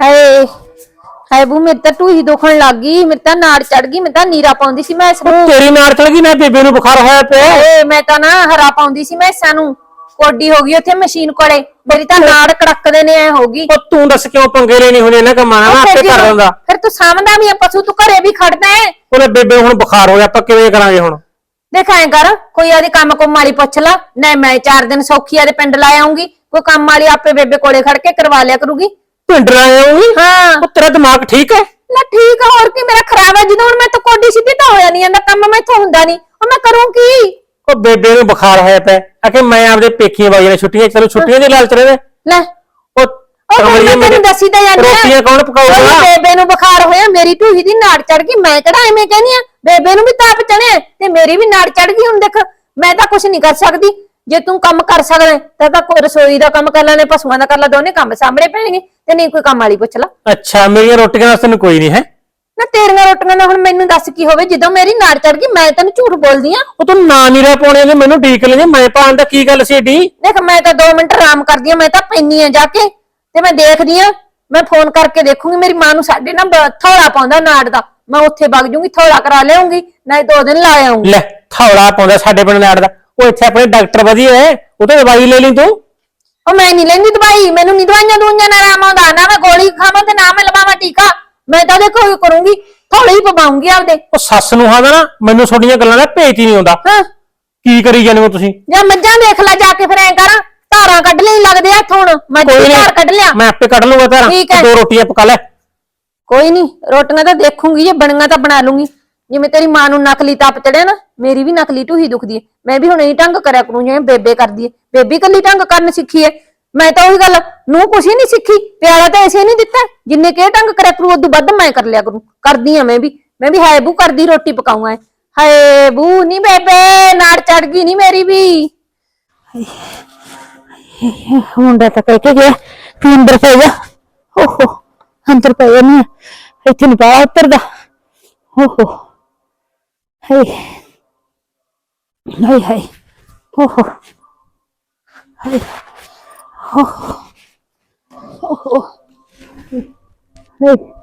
ਹਾਏ ਹਾਏ ਬੂ ਮੇਰੇ ਤਾਂ ਟੂਹੀ ਦੁਖਣ ਲੱਗ ਗਈ ਮੇਰੇ ਤਾਂ ਨਾੜ ਚੜ ਗਈ ਮੈਂ ਤਾਂ ਨੀਰਾ ਪਾਉਂਦੀ ਸੀ ਮੈਂ ਇਸ ਨੂੰ। ਤੇਰੀ ਨਾਰ ਚੜ ਗਈ ਨਾ ਬੇਬੇ ਨੂੰ ਬੁਖਾਰ ਹੋਇਆ ਪਿਆ। ਏ ਮੈਂ ਤਾਂ ਨਾ ਹਰਾ ਪਾਉਂਦੀ ਸੀ ਮੈਂ ਇਸਾਂ ਨੂੰ। ਕੋਡੀ ਹੋ ਗਈ ਉੱਥੇ ਮਸ਼ੀਨ ਕੋਲੇ। ਮੇਰੀ ਤਾਂ ਨਾੜ ਕੜਕਦੇ ਨੇ ਐ ਹੋ ਗਈ। ਉਹ ਤੂੰ ਦੱਸ ਕਿਉਂ ਪੰਗੇ ਲੈਣੇ ਹੁੰਦੇ ਇਹਨਾਂ ਕੰਮਾਂ ਨਾਲ ਮੈਂ ਆਪੇ ਕਰ ਲੈਂਦਾ ਫਿਰ ਤੂੰ ਸਾਂਭਦਾ ਵੀ ਆ ਪਸ਼ੂ ਤੂੰ ਘਰੇ ਵੀ ਖੜਦਾ ਹੈ ਉਹਨੇ ਬੇਬੇ ਹੁਣ ਬੁਖਾਰ ਹੋ ਗਿਆ ਆਪਾਂ ਕਿਵੇਂ ਕਰਾਂਗੇ ਹੁਣ? ਦੇਖ ਐਂ ਕਰ ਕੋਈ ਆਦੀ ਕੰਮ ਕੁੰਮ ਵਾਲੀ ਪੁੱਛ ਲਾ। ਨਹੀਂ ਮੈਂ ਚਾਰ ਦਿਨ ਸੌਖੀ ਆਦੇ ਪਿੰਡ ਲਾ ਆਉਂਗੀ ਕੋਈ ਕੰਮ ਵਾਲੀ ਆਪੇ ਬੇਬੇ ਕੋਲੇ ਖੜ ਕੇ ਕਰਵਾ ਲਿਆ ਕਰੂਗੀ। ਪਿੰਡ ਰਾਏ ਆਉਂਗੀ ਹਾਂ। ਉਹ ਤੇਰਾ ਦਿਮਾਗ ਠੀਕ ਹੈ ਲੈ ਠੀਕ ਹੋਰ ਕੀ ਮੇਰਾ ਖਰਾਬ ਹੈ ਜਦੋਂ ਹੁਣ ਮੈਂ ਤਾਂ ਕੋਡੀ ਸਿੱਧੀ ਤਾਂ ਹੋਇਆ ਨਹੀਂ ਜਾਂਦਾ ਕੰਮ ਮੈਥੋਂ ਹੁੰਦਾ ਨਹੀਂ ਉਹ ਮੈਂ ਕਰੂੰ ਕੀ? ਉਹ ਬੇਬੇ ਨੂੰ ਬੁਖਾਰ ਹੋਇਆ ਪਿਆ। ਆ ਕਿ ਮੈਂ ਆਪਦੇ ਪੇਖੀਆਂ ਬਾਈਆਂ ਨੇ ਛੁੱਟੀਆਂ ਚਲੋ ਛੁੱਟੀਆਂ ਦੇ ਲਾਲਚ ਰਹੇ ਲੈ ਉਹ ਉਹ ਫਿਰ ਕਮਲੀਏ ਮੈਂ ਮੇਰੇ ਤੈਨੂੰ ਦੱਸੀ ਤਾਂ ਜਾਂਦੀ ਆ। ਰੋਟੀਆਂ ਕੌਣ ਉਹਦੀ ਪਕਾਊਗਾ ਬੇਬੇ ਨੂੰ ਬੁਖਾਰ ਹੋਇਆ ਮੇਰੀ ਢੂਹੀ ਦੀ ਨਾੜ ਚੜ ਗਈ। ਮੈਂ ਕਿਹੜਾ ਐਵੇਂ ਕਹਿੰਦੀ ਆ? ਬੇਬੇ ਨੂੰ ਵੀ ਤਾਪ ਚੜਿਆ ਤੇ ਮੇਰੀ ਵੀ ਨਾੜ ਚੜ ਗਈ ਹੁਣ ਦੇਖ। ਮੈਂ ਤਾਂ ਕੁਝ ਨਹੀਂ ਕਰ ਸਕਦੀ। ਜੇ ਤੂੰ ਕੰਮ ਕਰ ਸਕਦਾ ਹੈ, ਤਾਂ ਤਾਂ ਕੋਈ ਰਸੋਈ ਦਾ ਕੰਮ ਕਰ ਲੈਣੇ ਪਸ਼ੂਆਂ ਦਾ ਕਰ ਲੈ ਦੋਨੇ ਕੰਮ ਸਾਹਮਣੇ ਪੈਣਗੇ ਤੇ ਨਹੀਂ ਕੋਈ ਕੰਮ ਵਾਲੀ ਪੁੱਛ ਲਾ। ਅੱਛਾ ਮੇਰੀਆਂ ਰੋਟੀਆਂ ਵਾਸਤੇ ਤੈਨੂੰ ਕੋਈ ਨਹੀਂ ਹੈ। ਨਾ ਤੇਰੀਆਂ ਰੋਟੀਆਂ ਨਾਲ ਹੁਣ ਮੈਨੂੰ ਦੱਸ ਕੀ ਹੋਵੇ ਜਦੋਂ ਮੇਰੀ ਨਾੜ ਚੜ ਗਈ ਮੈਂ ਤੈਨੂੰ ਝੂਠ ਬੋਲਦੀ ਆ। ਉਹ ਤੂੰ ਨਾ ਨਹੀਂ ਰਹਿ ਪਾਉਣੇ ਨੇ ਮੈਨੂੰ ਢੀਕ ਲੈਣੇ ਮੈਂ ਪਾਣ ਦਾ ਕੀ ਗੱਲ ਸੀ ਏਡੀ? ਦੇਖ ਮੈਂ ਤਾਂ 2 ਮਿੰਟ ਆਰਾਮ ਕਰਦੀ ਆ ਮੈਂ ਤਾਂ ਪੈਣੀ ਆ ਜਾ ਕੇ ਤੇ ਮੈਂ ਦੇਖਦੀ ਆ ਮੈਂ ਫੋਨ ਕਰਕੇ ਦੇਖੂੰਗੀ ਮੇਰੀ ਮਾਂ ਨੂੰ ਸਾਡੇ ਨਾ ਬ- ਥੌਲਾ ਪਾਉਂਦਾ ਨਾੜ ਦਾ। ਮੈਂ ਉੱਥੇ ਵਗ ਜੂੰਗੀ ਥੌਲਾ ਕਰਾ ਲਿਆਉਂਗੀ ਨਹੀਂ ਦੋ ਦਿਨ ਲਾ ਆਉਂਗੀ ਲੈ ਥੌਲਾ ਪਾਉਂਦਾ ਸਾਡੇ ਪਿੰਡ ਨਾੜ ਦਾ। ਉਹ ਇੱਥੇ ਆਪਣੇ ਡਾਕਟਰ ਵਧੀਆ ਹੈ ਉਹ ਤਾਂ ਦਵਾਈ ਲੈ ਲਈ ਤੂੰ। ਉਹ ਮੈਂ ਨਹੀਂ ਲੈਂਦੀ ਦਵਾਈ ਮੈਨੂੰ ਨਹੀਂ ਦਵਾਈਆਂ ਦੂਈਆਂ ਨਾਲ ਆਰਾਮ ਆਉਂਦਾ ਨਾ ਮੈਂ ਗੋਲੀ ਖਾਵਾਂ ਤੇ ਨਾ ਮੈਂ ਲਵਾਵਾਂ ਟੀਕਾ। ਮੈਂ ਤਾਂ ਦੇਖੋ ਇਹ ਕਰੂੰਗੀ ਥੋੜੀ ਹੀ ਪਵਾਉਂਗੀ ਆਪਦੇ। ਉਹ ਸੱਸ ਨੂੰ ਹਾਦਾ ਨਾ ਮੈਨੂੰ ਤੁਹਾਡੀਆਂ ਗੱਲਾਂ ਦਾ ਭੇਤ ਹੀ ਨਹੀਂ ਆਉਂਦਾ। ਹਾਂ। ਕੀ ਕਰੀ ਜਾਂਦੇ ਹੋ ਤੁਸੀਂ? ਜਾਂ ਮੱਝਾਂ ਦੇਖ ਲੈ ਜਾ ਕੇ ਫਿਰ ਐਂ ਕਰ ਧਾਰਾਂ ਕੱਢ ਲਈ ਲੱਗਦੇ ਹੱਥ ਹੁਣ। ਮੈਂ ਕੋਈ ਧਾਰ ਕੱਢ ਲਿਆ। ਮੈਂ ਆਪੇ ਕੱਢ ਲੂੰਗਾ ਹੈ। ਦੋ ਰੋਟੀਆਂ ਪਕਾ ਲੈ। ਕੋਈ ਨਹੀਂ ਰੋਟੀਆਂ ਤਾਂ ਦੇਖੂੰਗੀ ਜੇ ਬਣੀਆਂ ਤਾਂ ਬਣਾ ਲੂੰਗੀ। ਜਿਵੇਂ ਤੇਰੀ ਮਾਂ ਨੂੰ ਨਕਲੀ ਤਪ ਚੜਿਆ ਨਾ ਮੇਰੀ ਵੀ ਨਕਲੀ ਢੂਹੀ ਦੁਖਦੀ ਮੈਂ ਵੀ ਹੁਣ ਇਹੀ ਢੰਗ ਕਰਿਆ ਕਰੂੰ ਜਿਵੇਂ ਬੇਬੇ ਕਰਦੀ ਏ। ਬੇਬੀ ਕੱਲੀ ਢੰਗ ਕਰਨ ਸਿੱਖੀ ਏ। ਮੈਂ ਤਾਂ ਉਹੀ ਗੱਲ ਨੂੰ ਕੁਛ ਹੀ ਨਹੀਂ ਸਿੱਖੀ, ਪਿਆਰਾ ਤਾਂ ਐਸੇ ਨਹੀਂ ਦਿੱਤਾ, ਜਿੰਨੇ ਕਿ ਢੰਗ ਕਰਿਆ ਕਰੂ, ਉਦੋਂ ਵੱਧ ਮੈਂ ਕਰ ਲਿਆ ਕਰੂੰ। ਕਰਦੀ ਆ ਮੈਂ ਵੀ ਮੈਂ ਵੀ ਹਾਏ ਬੂ ਕਰਦੀ ਰੋਟੀ ਪਕਾਉਂਗਾ ਹਾਏ ਬੂ ਨਹੀਂ ਬੇਬੇ, ਨਾੜ ਚੜ ਗਈ ਨਹੀਂ ਮੇਰੀ ਵੀ। ਮੁੰਡਾ ਤਾਂ ਕਹਿ ਕੇ ਗਿਆ ਤੂੰ ਅੰਦਰ ਪੈ ਜਾ। ਓਹੋ, ਅੰਦਰ ਪੈ ਜਾ ਨਹੀਂ ਇੱਥੇ ਨਹੀਂ ਪਾ ਉੱਤਰਦਾ। ਓਹੋ, ਹਾਏ ਹਾਏ ਹਾਏ, ਓਹੋ, ਹਾਏ। ਓਹੋ ਓਹੋ ਹਾਏ ਓਹ